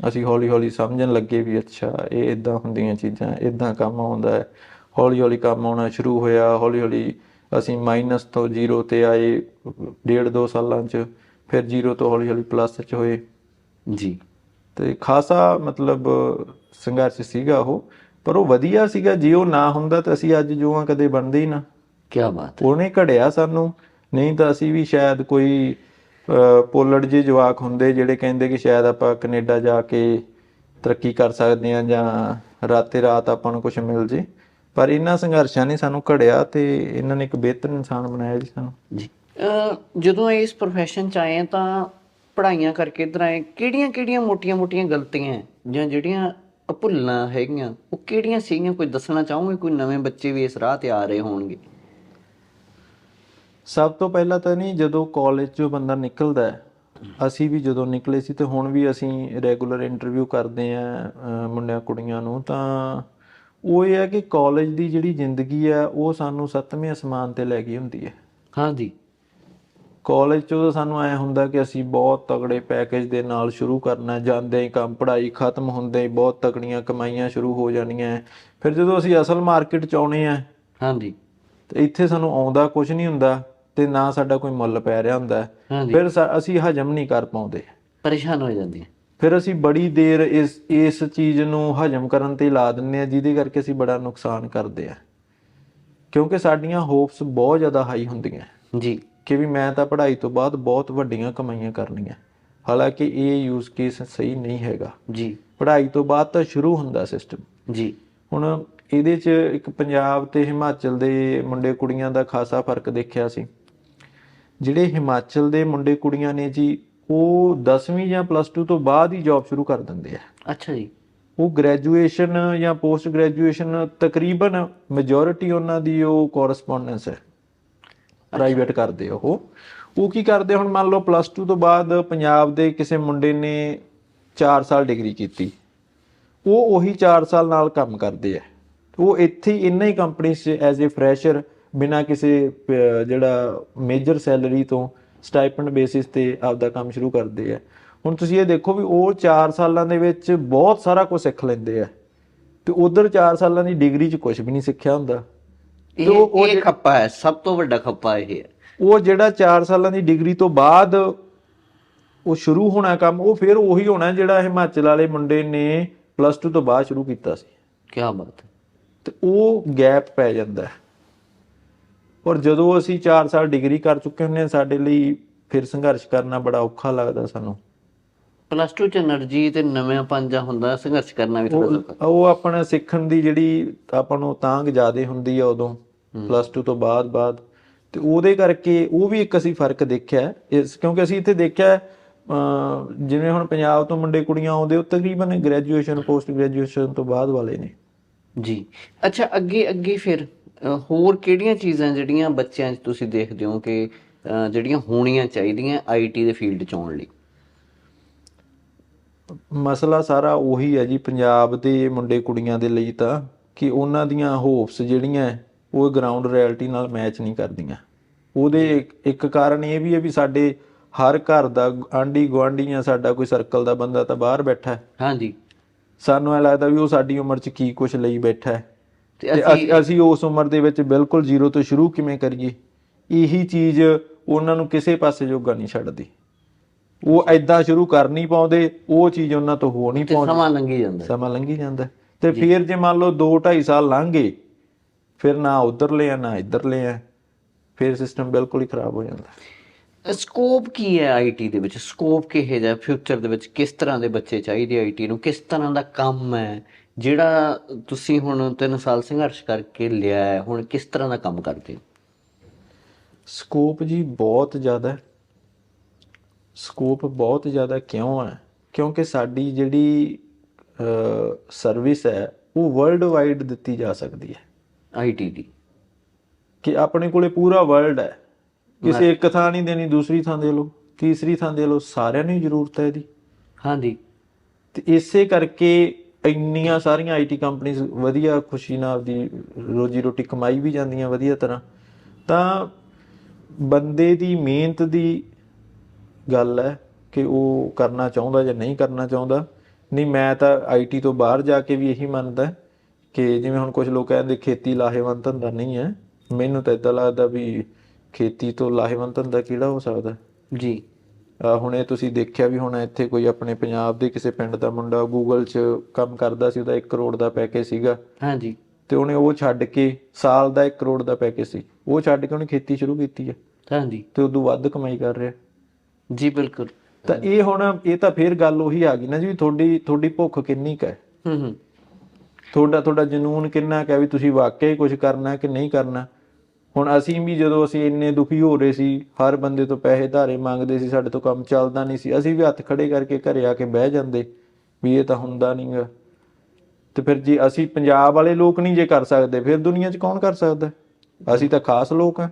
ਅਸੀਂ ਹੌਲੀ ਹੌਲੀ ਸਮਝਣ ਲੱਗੇ ਵੀ ਅੱਛਾ ਇਹ ਇਦਾਂ ਹੁੰਦੀਆਂ ਚੀਜ਼ਾਂ ਇਦਾਂ ਕੰਮ ਆਉਂਦਾ ਹੈ। ਹੌਲੀ ਹੌਲੀ ਕੰਮ ਆਉਣਾ ਸ਼ੁਰੂ ਹੋਇਆ ਹੌਲੀ ਹੌਲੀ ਅਸੀਂ ਮਾਈਨਸ ਤੋਂ ਜ਼ੀਰੋ ਤੇ ਆਏ ਡੇਢ ਦੋ ਸਾਲਾਂ 'ਚ ਫਿਰ ਜ਼ੀਰੋ ਤੋਂ ਹੌਲੀ ਹੌਲੀ ਪਲੱਸ 'ਚ ਹੋਏ। ਜੀ। ਤੇ ਖਾਸਾ ਮਤਲਬ ਸੰਘਰਸ਼ ਸੀਗਾ ਉਹ ਪਰ ਉਹ ਵਧੀਆ ਸੀਗਾ ਜੇ ਉਹ ਨਾ ਹੁੰਦਾ ਤਾਂ ਅਸੀਂ ਅੱਜ ਜੋ ਆ ਕਦੇ ਬਣਦੇ ਹੀ ਨਾ। ਕੀ ਬਾਤ ਉਹਨੇ ਘੜਿਆ ਸਾਨੂੰ ਨਹੀਂ ਤਾਂ ਅਸੀਂ ਵੀ ਸ਼ਾਇਦ ਕੋਈ ਪੋਲੜ ਜਿਹੇ ਜਵਾਕ ਹੁੰਦੇ ਜਿਹੜੇ ਕਹਿੰਦੇ ਕਿ ਸ਼ਾਇਦ ਆਪਾਂ ਕੈਨੇਡਾ ਜਾ ਕੇ ਤਰੱਕੀ ਕਰ ਸਕਦੇ ਹਾਂ ਜਾਂ ਰਾਤੇ ਰਾਤ ਆਪਾਂ ਨੂੰ ਕੁਝ ਮਿਲ ਜੇ। ਪਰ ਇਹਨਾਂ ਸੰਘਰਸ਼ਾਂ ਨੇ ਸਾਨੂੰ ਘੜਿਆ ਤੇ ਇਹਨਾਂ ਨੇ ਇੱਕ ਬਿਹਤਰ ਇਨਸਾਨ ਬਣਾਇਆ ਜੀ ਸਾਨੂੰ। ਜੀ। ਜਦੋਂ ਇਸ profession ਚ ਆਏ ਤਾਂ ਪੜ੍ਹਾਈਆਂ ਕਰਕੇ ਇੱਧਰ ਆਏ ਕਿਹੜੀਆਂ ਕਿਹੜੀਆਂ ਮੋਟੀਆਂ-ਮੋਟੀਆਂ ਗਲਤੀਆਂ ਜਾਂ ਜਿਹੜੀਆਂ ਭੁੱਲਣਾ ਹੈਗੀਆਂ ਉਹ ਕਿਹੜੀਆਂ ਸੀਗੀਆਂ? ਕੋਈ ਦੱਸਣਾ ਚਾਹੋਗੇ? ਕੋਈ ਨਵੇਂ ਬੱਚੇ ਵੀ ਇਸ ਰਾਹ ਤੇ ਆ ਰਹੇ ਹੋਣਗੇ? ਸਭ ਤੋਂ ਪਹਿਲਾਂ ਤਾਂ ਨਹੀਂ ਜਦੋਂ ਕਾਲਜ ਚੋਂ ਬੰਦਾ ਨਿਕਲਦਾ ਹੈ, ਅਸੀਂ ਵੀ ਜਦੋਂ ਨਿਕਲੇ ਸੀ ਤੇ ਹੁਣ ਵੀ ਅਸੀਂ ਰੈਗੂਲਰ ਇੰਟਰਵਿਊ ਕਰਦੇ ਆ ਮੁੰਡਿਆਂ ਕੁੜੀਆਂ ਨੂੰ ਤਾਂ ਉਹ ਇਹ ਹੈ ਕਿ ਕਾਲਜ ਦੀ ਜਿਹੜੀ ਜ਼ਿੰਦਗੀ ਹੈ ਉਹ ਸਾਨੂੰ ਸੱਤਵੇਂ ਅਸਮਾਨ ਤੇ ਲੈ ਗਈ ਹੁੰਦੀ ਹੈ। ਹਾਂਜੀ। ਕਾਲਜ ਚੋਂ ਸਾਨੂੰ ਐ ਹੁੰਦਾ ਕਿ ਅਸੀਂ ਬਹੁਤ ਤਗੜੇ ਪੈਕੇਜ ਦੇ ਨਾਲ ਸ਼ੁਰੂ ਕਰਨਾ ਜਾਂਦੇ ਹੀ ਕੰਮ ਪੜ੍ਹਾਈ ਖਤਮ ਹੁੰਦੇ ਹੀ ਬਹੁਤ ਤਕੜੀਆਂ ਕਮਾਈਆਂ ਸ਼ੁਰੂ ਹੋ ਜਾਣੀਆਂ। ਫਿਰ ਜਦੋਂ ਅਸੀਂ ਅਸਲ ਮਾਰਕੀਟ ਚ ਆਉਣੇ ਆ ਹਾਂਜੀ। ਤੇ ਇੱਥੇ ਸਾਨੂੰ ਆਉਂਦਾ ਕੁਝ ਨਹੀਂ ਹੁੰਦਾ ਤੇ ਨਾ ਸਾਡਾ ਕੋਈ ਮੁੱਲ ਪੈ ਰਿਹਾ ਹੁੰਦਾ ਫਿਰ ਅਸੀਂ ਹਜਮ ਨਹੀਂ ਕਰ ਪਾਉਂਦੇ। ਪਰੇਸ਼ਾਨ ਹੋ ਜਾਂਦੀ ਫਿਰ ਅਸੀਂ ਬੜੀ ਦੇਰ ਇਸ ਇਸ ਚੀਜ਼ ਨੂੰ ਹਜਮ ਕਰਨ ਤੇ ਲਾ ਦਿੰਨੇ ਆ ਜਿਹਦੇ ਕਰਕੇ ਅਸੀਂ ਬੜਾ ਨੁਕਸਾਨ ਕਰਦੇ ਆ ਕਿਉਂਕਿ ਸਾਡੀਆਂ ਹੋਪਸ ਬਹੁਤ ਜ਼ਿਆਦਾ ਹਾਈ ਹੁੰਦੀਆਂ। ਜੀ। ਕਿ ਵੀ ਮੈਂ ਤਾਂ ਪੜ੍ਹਾਈ ਤੋਂ ਬਾਅਦ ਬਹੁਤ ਵੱਡੀਆਂ ਕਮਾਈਆਂ ਕਰਨੀਆਂ। ਹਾਲਾਂਕਿ ਇਹ ਯੂਜ਼ ਕੇਸ ਸਹੀ ਨਹੀਂ ਹੈਗਾ। ਜੀ। ਪੜ੍ਹਾਈ ਤੋਂ ਬਾਅਦ ਤਾਂ ਸ਼ੁਰੂ ਹੁੰਦਾ ਸਿਸਟਮ ਜੀ। ਹੁਣ ਇਹਦੇ 'ਚ ਇੱਕ ਪੰਜਾਬ ਤੇ ਹਿਮਾਚਲ ਦੇ ਮੁੰਡੇ ਕੁੜੀਆਂ ਦਾ ਖਾਸਾ ਫ਼ਰਕ ਦੇਖਿਆ ਸੀ। ਜਿਹੜੇ ਹਿਮਾਚਲ ਦੇ ਮੁੰਡੇ ਕੁੜੀਆਂ ਨੇ ਜੀ ਉਹ 10ਵੀਂ ਜਾਂ ਪਲੱਸ 2 ਤੋਂ ਬਾਅਦ ਹੀ ਜੌਬ ਸ਼ੁਰੂ ਕਰ ਦਿੰਦੇ ਆ। ਅੱਛਾ ਜੀ। ਉਹ ਗ੍ਰੈਜੂਏਸ਼ਨ ਜਾਂ ਪੋਸਟ ਗ੍ਰੈਜੂਏਸ਼ਨ ਤਕਰੀਬਨ ਮੈਜੋਰਿਟੀ ਉਹਨਾਂ ਦੀ ਉਹ ਕੋਰਸਪੋਂਡੈਂਸ ਹੈ। ਪ੍ਰਾਈਵੇਟ ਕਰਦੇ ਉਹ। ਉਹ ਕੀ ਕਰਦੇ? ਹੁਣ ਮੰਨ ਲਓ ਪਲੱਸ 2 ਤੋਂ ਬਾਅਦ ਪੰਜਾਬ ਦੇ ਕਿਸੇ ਮੁੰਡੇ ਨੇ 4 ਸਾਲ ਡਿਗਰੀ ਕੀਤੀ। ਉਹ ਉਹੀ 4 ਸਾਲ ਨਾਲ ਕੰਮ ਕਰਦੇ ਆ। ਉਹ ਇੱਥੇ ਹੀ ਇੰਨਾ ਹੀ ਕੰਪਨੀ 'ਚ ਐਜ਼ ਅ ਫਰੈਸ਼ਰ ਬਿਨਾ ਕਿਸੇ ਜਿਹੜਾ ਮੇਜਰ ਸੈਲਰੀ ਤੋਂ ਸਟਾਈਪੈਂਡ ਬੇਸਿਸ ਤੇ ਆਪਦਾ ਕੰਮ ਸ਼ੁਰੂ ਕਰਦੇ ਆ। ਹੁਣ ਤੁਸੀਂ ਇਹ ਦੇਖੋ ਵੀ ਉਹ 4 ਸਾਲਾਂ ਦੇ ਵਿੱਚ ਬਹੁਤ ਸਾਰਾ ਕੁਝ ਸਿੱਖ ਲੈਂਦੇ ਆ। ਤੇ ਉਧਰ 4 ਸਾਲਾਂ ਦੀ ਡਿਗਰੀ 'ਚ ਕੁਝ ਵੀ ਨਹੀਂ ਸਿੱਖਿਆ ਹੁੰਦਾ। ਇਹ ਇਹ ਖੱਪਾ ਹੈ ਸਭ ਤੋਂ ਵੱਡਾ ਖੱਪਾ ਇਹ ਹੈ। ਉਹ ਜਿਹੜਾ 4 ਸਾਲਾਂ ਦੀ ਡਿਗਰੀ ਤੋਂ ਬਾਅਦ ਉਹ ਸ਼ੁਰੂ ਹੋਣਾ ਕੰਮ ਉਹ ਫਿਰ ਉਹੀ ਹੋਣਾ ਜਿਹੜਾ ਹਿਮਾਚਲ ਵਾਲੇ ਮੁੰਡੇ ਨੇ ਪਲੱਸ 2 ਤੋਂ ਬਾਅਦ ਸ਼ੁਰੂ ਕੀਤਾ ਸੀ। ਕੀ ਬਾਤ ਤੇ ਉਹ ਗੈਪ ਪੈ ਜਾਂਦਾ ਹੈ। ਔਰ ਜਦੋਂ ਅਸੀਂ 4 ਸਾਲ ਡਿਗਰੀ ਕਰ ਚੁੱਕੇ ਹੁੰਦੇ ਹਾਂ ਸਾਡੇ ਲਈ ਫਿਰ ਸੰਘਰਸ਼ ਕਰਨਾ ਬੜਾ ਔਖਾ ਲੱਗਦਾ ਸਾਨੂੰ। ਪਲੱਸ 2 ਚ એનર્ਜੀ ਤੇ ਨਵੇਂ ਪੰਜਾ ਹੁੰਦਾ ਸੰਘਰਸ਼ ਕਰਨਾ ਵੀ ਥੋੜਾ ਉਹ ਆਪਣਾ ਸਿੱਖਣ ਦੀ ਜਿਹੜੀ ਆਪਾਂ ਨੂੰ ਤਾਂਗ ਜ਼ਿਆਦੇ ਹੁੰਦੀ ਆ ਉਦੋਂ ਪਲੱਸ 2 ਤੋਂ ਬਾਅਦ ਬਾਅਦ। ਤੇ ਉਹਦੇ ਕਰਕੇ ਉਹ ਵੀ ਇੱਕ ਅਸੀਂ ਫ਼ਰਕ ਦੇਖਿਆ। ਇਸ ਕਿਉਂਕਿ ਅਸੀਂ ਇੱਥੇ ਦੇਖਿਆ ਜਿਵੇਂ ਹੁਣ ਪੰਜਾਬ ਤੋਂ ਮੁੰਡੇ ਕੁੜੀਆਂ ਆਉਂਦੇ ਉਹ ਤਕਰੀਬਨ ਗ੍ਰੈਜੂਏਸ਼ਨ ਪੋਸਟ ਗ੍ਰੈਜੂਏਸ਼ਨ ਤੋਂ ਬਾਅਦ ਵਾਲੇ ਨੇ। ਜੀ। ਅੱਛਾ ਅੱਗੇ ਅੱਗੇ ਫਿਰ? ਹੋਰ ਕਿਹੜੀਆਂ ਚੀਜ਼ਾਂ ਜਿਹੜੀਆਂ ਬੱਚਿਆਂ 'ਚ ਤੁਸੀਂ ਦੇਖਦੇ ਹੋ ਕਿ ਜਿਹੜੀਆਂ ਹੋਣੀਆਂ ਚਾਹੀਦੀਆਂ ਆਈਟੀ ਦੇ ਫੀਲਡ 'ਚ ਆਉਣ ਲਈ? ਮਸਲਾ ਸਾਰਾ ਉਹੀ ਹੈ ਜੀ ਪੰਜਾਬ ਦੇ ਮੁੰਡੇ ਕੁੜੀਆਂ ਦੇ ਲਈ ਤਾਂ ਕਿ ਉਹਨਾਂ ਦੀਆਂ ਹੋਪਸ ਜਿਹੜੀਆਂ ਉਹ ਗਰਾਊਂਡ ਰਿਐਲਿਟੀ ਨਾਲ ਮੈਚ ਨਹੀਂ ਕਰਦੀਆਂ। ਉਹਦੇ ਇੱਕ- ਕਾਰਨ ਇਹ ਵੀ ਹੈ ਵੀ ਸਾਡੇ ਹਰ ਘਰ ਦਾ ਆਂਢੀ ਗੁਆਂਢੀ ਜਾਂ ਸਾਡਾ ਕੋਈ ਸਰਕਲ ਦਾ ਬੰਦਾ ਤਾਂ ਬਾਹਰ ਬੈਠਾ ਹੈ। ਹਾਂਜੀ। ਸਾਨੂੰ ਐ ਲੱਗਦਾ ਵੀ ਉਹ ਸਾਡੀ ਉਮਰ 'ਚ ਕੀ ਕੁਝ ਲਈ ਬੈਠਾ ਹੈ। ਤੇ ਅਸੀਂ ਅਸੀਂ ਉਸ ਉਮਰ ਦੇ ਵਿੱਚ ਬਿਲਕੁਲ ਜ਼ੀਰੋ ਤੋਂ ਸ਼ੁਰੂ ਕਿਵੇਂ ਕਰੀਏ? ਇਹੀ ਚੀਜ਼ ਉਹਨਾਂ ਨੂੰ ਕਿਸੇ ਪਾਸੇ ਜੋਗਾ ਨਹੀਂ ਛੱਡਦੀ। ਉਹ ਐਦਾਂ ਸ਼ੁਰੂ ਕਰ ਨਹੀਂ ਪਾਉਂਦੇ ਉਹ ਚੀਜ਼ ਉਹਨਾਂ ਤੋਂ ਹੋ ਨਹੀਂ ਪਾਉਂਦੀ। ਸਮਾਂ ਲੰਘੀ ਜਾਂਦਾ। ਸਮਾਂ ਲੰਘੀ ਜਾਂਦਾ। ਤੇ ਫਿਰ ਜੇ ਮੰਨ ਲਓ 2 2.5 ਸਾਲ ਲੰਘ ਗਏ ਫਿਰ ਨਾ ਉਧਰਲੇ ਆ ਨਾ ਇਧਰਲੇ ਆ ਫਿਰ ਸਿਸਟਮ ਬਿਲਕੁਲ ਹੀ ਖਰਾਬ ਹੋ ਜਾਂਦਾ। ਸਕੋਪ ਕੀ ਹੈ ਆਈਟੀ ਦੇ ਵਿੱਚ? ਸਕੋਪ ਕਿਹੋ ਜਿਹਾ? ਫਿਊਚਰ ਦੇ ਵਿੱਚ ਕਿਸ ਤਰ੍ਹਾਂ ਦੇ ਬੱਚੇ ਚਾਹੀਦੇ ਆਈਟੀ ਨੂੰ? ਕਿਸ ਤਰ੍ਹਾਂ ਦਾ ਕੰਮ ਹੈ? ਜਿਹੜਾ ਤੁਸੀਂ ਹੁਣ 3 ਸਾਲ ਸੰਘਰਸ਼ ਕਰਕੇ ਲਿਆ ਹੈ ਹੁਣ ਕਿਸ ਤਰ੍ਹਾਂ ਦਾ ਕੰਮ ਕਰਦੇ ਹੋ? ਸਕੋਪ ਜੀ ਬਹੁਤ ਜ਼ਿਆਦਾ ਹੈ। ਸਕੋਪ ਬਹੁਤ ਜ਼ਿਆਦਾ ਕਿਉਂ ਹੈ? ਕਿਉਂਕਿ ਸਾਡੀ ਜਿਹੜੀ ਸਰਵਿਸ ਹੈ ਉਹ ਵਰਲਡ ਵਾਈਡ ਦਿੱਤੀ ਜਾ ਸਕਦੀ ਹੈ। ਆਈਟੀ ਦੀ ਕਿ ਆਪਣੇ ਕੋਲੇ ਪੂਰਾ ਵਰਲਡ ਹੈ। ਕਿਸੇ ਇੱਕ ਥਾਂ ਨਹੀਂ ਦੇਣੀ ਦੂਸਰੀ ਥਾਂ ਦੇ ਲਓ ਤੀਸਰੀ ਥਾਂ ਦੇ ਲਓ ਸਾਰਿਆਂ ਨੂੰ ਜ਼ਰੂਰਤ ਹੈ ਇਹਦੀ। ਹਾਂਜੀ। ਤੇ ਇਸੇ ਕਰਕੇ ਇੰਨੀਆਂ ਸਾਰੀਆਂ ਆਈਟੀ ਕੰਪਨੀਆਂ ਵਧੀਆ ਖੁਸ਼ੀ ਨਾਲ ਆਪਦੀ ਰੋਜੀ ਰੋਟੀ ਕਮਾਈ ਵੀ ਜਾਂਦੀਆਂ ਵਧੀਆ ਤਰ੍ਹਾਂ, ਤਾਂ ਬੰਦੇ ਦੀ ਮਿਹਨਤ ਦੀ ਗੱਲ ਹੈ ਕਿ ਉਹ ਕਰਨਾ ਚਾਹੁੰਦਾ ਜਾਂ ਨਹੀਂ ਕਰਨਾ ਚਾਹੁੰਦਾ। ਨਹੀਂ, ਮੈਂ ਤਾਂ ਆਈਟੀ ਤੋਂ ਬਾਹਰ ਜਾ ਕੇ ਵੀ ਇਹੀ ਮੰਨਦਾ ਕਿ ਜਿਵੇਂ ਹੁਣ ਕੁਝ ਲੋਕ ਕਹਿੰਦੇ ਖੇਤੀ ਲਾਹੇਵੰਦ ਧੰਦਾ ਨਹੀਂ ਹੈ। ਮੈਨੂੰ ਤਾਂ ਇਦਾਂ ਲੱਗਦਾ ਵੀ ਖੇਤੀ ਤੋਂ ਲਾਹੇਵੰਦ ਧੰਦਾ ਕਿਹੜਾ ਹੋ ਸਕਦਾ? ਜੀ। ਹੁਣ ਤੁਸੀਂ ਦੇਖਿਆ ਵੀ ਹੁਣ ਇੱਥੇ ਕੋਈ ਆਪਣੇ ਪੰਜਾਬ ਦੇ ਕਿਸੇ ਪਿੰਡ ਦਾ ਮੁੰਡਾ ਗੂਗਲ 'ਚ ਕੰਮ ਕਰਦਾ ਸੀ ਉਹਦਾ 1 ਕਰੋੜ ਦਾ ਪੈਕੇਜ ਸੀਗਾ। ਹਾਂਜੀ। ਤੇ ਉਹਨੇ ਉਹ ਛੱਡ ਕੇ ਸਾਲ ਦਾ 1 ਕਰੋੜ ਦਾ ਪੈਕੇਜ ਸੀ। ਉਹ ਛੱਡ ਕੇ ਉਹਨੇ ਖੇਤੀ ਸ਼ੁਰੂ ਕੀਤੀ ਹੈ ਹਾਂਜੀ। ਤੇ ਉਦੋਂ ਵੱਧ ਕਮਾਈ ਕਰ ਰਿਹਾ। ਜੀ ਬਿਲਕੁਲ। ਤਾਂ ਇਹ ਹੁਣ ਇਹ ਤਾਂ ਫੇਰ ਗੱਲ ਉਹੀ ਆ ਗਈ ਨਾ ਜੀ ਤੁਹਾਡੀ ਤੁਹਾਡੀ ਭੁੱਖ ਕਿੰਨੀ ਕੁ ਹੈ। ਹੂੰ ਹੂੰ। ਤੁਹਾਡਾ ਤੁਹਾਡਾ ਜਨੂਨ ਕਿੰਨਾ ਕੁ ਹੈ ਵੀ ਤੁਸੀਂ ਵਾਕਈ ਕੁਝ ਕਰਨਾ ਹੈ ਕਿ ਨਹੀਂ ਕਰਨਾ। ਹੁਣ ਅਸੀਂ ਵੀ ਜਦੋਂ ਅਸੀਂ ਇੰਨੇ ਦੁਖੀ ਹੋ ਰਹੇ ਸੀ ਹਰ ਬੰਦੇ ਤੋਂ ਪੈਸੇ ਧਾਰੇ ਮੰਗਦੇ ਸੀ ਸਾਡੇ ਤੋਂ ਕੰਮ ਚੱਲਦਾ ਨਹੀਂ ਸੀ ਅਸੀਂ ਵੀ ਹੱਥ ਖੜੇ ਕਰਕੇ ਘਰੇ ਆ ਕੇ ਬਹਿ ਜਾਂਦੇ ਵੀ ਇਹ ਤਾਂ ਹੁੰਦਾ ਨਹੀਂਗਾ ਤੇ ਫਿਰ ਜੇ ਅਸੀਂ ਪੰਜਾਬ ਵਾਲੇ ਲੋਕ ਨਹੀਂ ਜੇ ਕਰ ਸਕਦੇ ਫਿਰ ਦੁਨੀਆ 'ਚ ਕੌਣ ਕਰ ਸਕਦਾ? ਅਸੀਂ ਤਾਂ ਖਾਸ ਲੋਕ ਆ।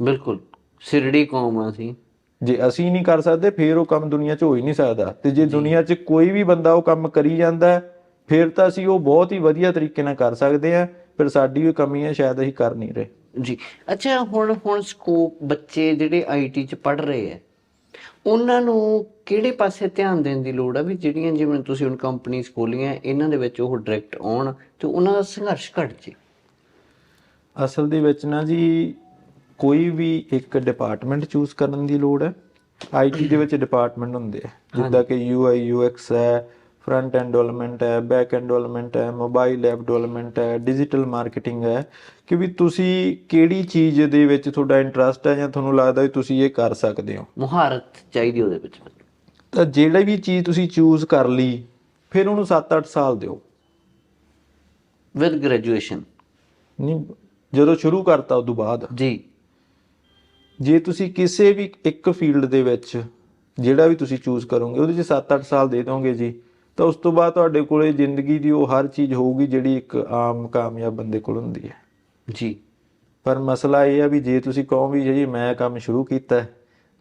ਬਿਲਕੁਲ ਸਿਰੜੀ ਕੌਮ ਆ ਸੀ ਜੇ ਅਸੀਂ ਨਹੀਂ ਕਰ ਸਕਦੇ ਫਿਰ ਉਹ ਕੰਮ ਦੁਨੀਆ 'ਚ ਹੋ ਹੀ ਨਹੀਂ ਸਕਦਾ। ਤੇ ਜੇ ਦੁਨੀਆ 'ਚ ਕੋਈ ਵੀ ਬੰਦਾ ਉਹ ਕੰਮ ਕਰੀ ਜਾਂਦਾ ਫਿਰ ਤਾਂ ਅਸੀਂ ਉਹ ਬਹੁਤ ਹੀ ਵਧੀਆ ਤਰੀਕੇ ਨਾਲ ਕਰ ਸਕਦੇ ਆ ਫਿਰ ਸਾਡੀ ਉਹ ਕਮੀ ਹੈ ਸ਼ਾਇਦ ਅਸੀਂ ਕਰ ਨਹੀਂ ਰਹੇ। ਜੀ। ਅੱਛਾ ਹੁਣ ਹੁਣ ਸਕੋਪ ਬੱਚੇ ਜਿਹੜੇ ਆਈਟੀ ਚ ਪੜ ਰਹੇ ਆ ਉਹਨਾਂ ਨੂੰ ਕਿਹੜੇ ਪਾਸੇ ਧਿਆਨ ਦੇਣ ਦੀ ਲੋੜ ਆ ਵੀ ਜਿਹੜੀਆਂ ਜਿਵੇਂ ਤੁਸੀਂ ਹੁਣ ਕੰਪਨੀਆਂ ਖੋਲੀਆਂ ਇਹਨਾਂ ਦੇ ਵਿੱਚ ਉਹ ਡਾਇਰੈਕਟ ਆਉਣ ਤੇ ਉਹਨਾਂ ਦਾ ਸੰਘਰਸ਼ ਘਟ ਜੇ? ਅਸਲ ਦੇ ਵਿੱਚ ਨਾ ਜੀ ਕੋਈ ਵੀ ਇੱਕ ਡਿਪਾਰਟਮੈਂਟ ਚੂਜ਼ ਕਰਨ ਦੀ ਲੋੜ ਹੈ ਆਈਟੀ ਦੇ ਵਿੱਚ ਡਿਪਾਰਟਮੈਂਟ ਹੁੰਦੇ ਆ ਜਿੱਦਾਂ ਕਿ UI UX ਹੈ ਫਰੰਟ ਐਂਡ ਡਿਵੈਲਪਮੈਂਟ ਹੈ ਬੈਕ ਐਂਡ ਡਿਵੈਲਪਮੈਂਟ ਹੈ ਮੋਬਾਈਲ ਐਪ ਡਿਵੈਲਪਮੈਂਟ ਹੈ ਡਿਜੀਟਲ ਮਾਰਕੀਟਿੰਗ ਹੈ। ਕਿ ਵੀ ਤੁਸੀਂ ਕਿਹੜੀ ਚੀਜ਼ ਦੇ ਵਿੱਚ ਤੁਹਾਡਾ ਇੰਟਰਸਟ ਹੈ ਜਾਂ ਤੁਹਾਨੂੰ ਲੱਗਦਾ ਵੀ ਤੁਸੀਂ ਇਹ ਕਰ ਸਕਦੇ ਹੋ? ਮੁਹਾਰਤ ਚਾਹੀਦੀ ਉਹਦੇ ਵਿੱਚ। ਤਾਂ ਜਿਹੜੀ ਵੀ ਚੀਜ਼ ਤੁਸੀਂ ਚੂਜ਼ ਕਰ ਲਈ ਫਿਰ ਉਹਨੂੰ 7-8 ਸਾਲ ਦਿਓ। ਵਿਦ ਗ੍ਰੈਜੂਏਸ਼ਨ ਨਹੀਂ ਜਦੋਂ ਸ਼ੁਰੂ ਕਰਤਾ ਉਦੋਂ ਬਾਅਦ। ਜੀ। ਜੇ ਤੁਸੀਂ ਕਿਸੇ ਵੀ ਇੱਕ ਫੀਲਡ ਦੇ ਵਿੱਚ ਜਿਹੜਾ ਵੀ ਤੁਸੀਂ ਚੂਜ਼ ਕਰੋਗੇ ਉਹਦੇ 'ਚ 7-8 ਸਾਲ ਦੇ ਦੋਗੇ ਜੀ। ਤਾਂ ਉਸ ਤੋਂ ਬਾਅਦ ਤੁਹਾਡੇ ਕੋਲੇ ਜ਼ਿੰਦਗੀ ਦੀ ਉਹ ਹਰ ਚੀਜ਼ ਹੋਊਗੀ ਜਿਹੜੀ ਇੱਕ ਆਮ ਕਾਮਯਾਬ ਬੰਦੇ ਕੋਲ ਹੁੰਦੀ ਹੈ। ਜੀ। ਪਰ ਮਸਲਾ ਇਹ ਆ ਵੀ ਜੇ ਤੁਸੀਂ ਕਹੋ ਵੀ ਜੀ ਮੈਂ ਕੰਮ ਸ਼ੁਰੂ ਕੀਤਾ ਹੈ,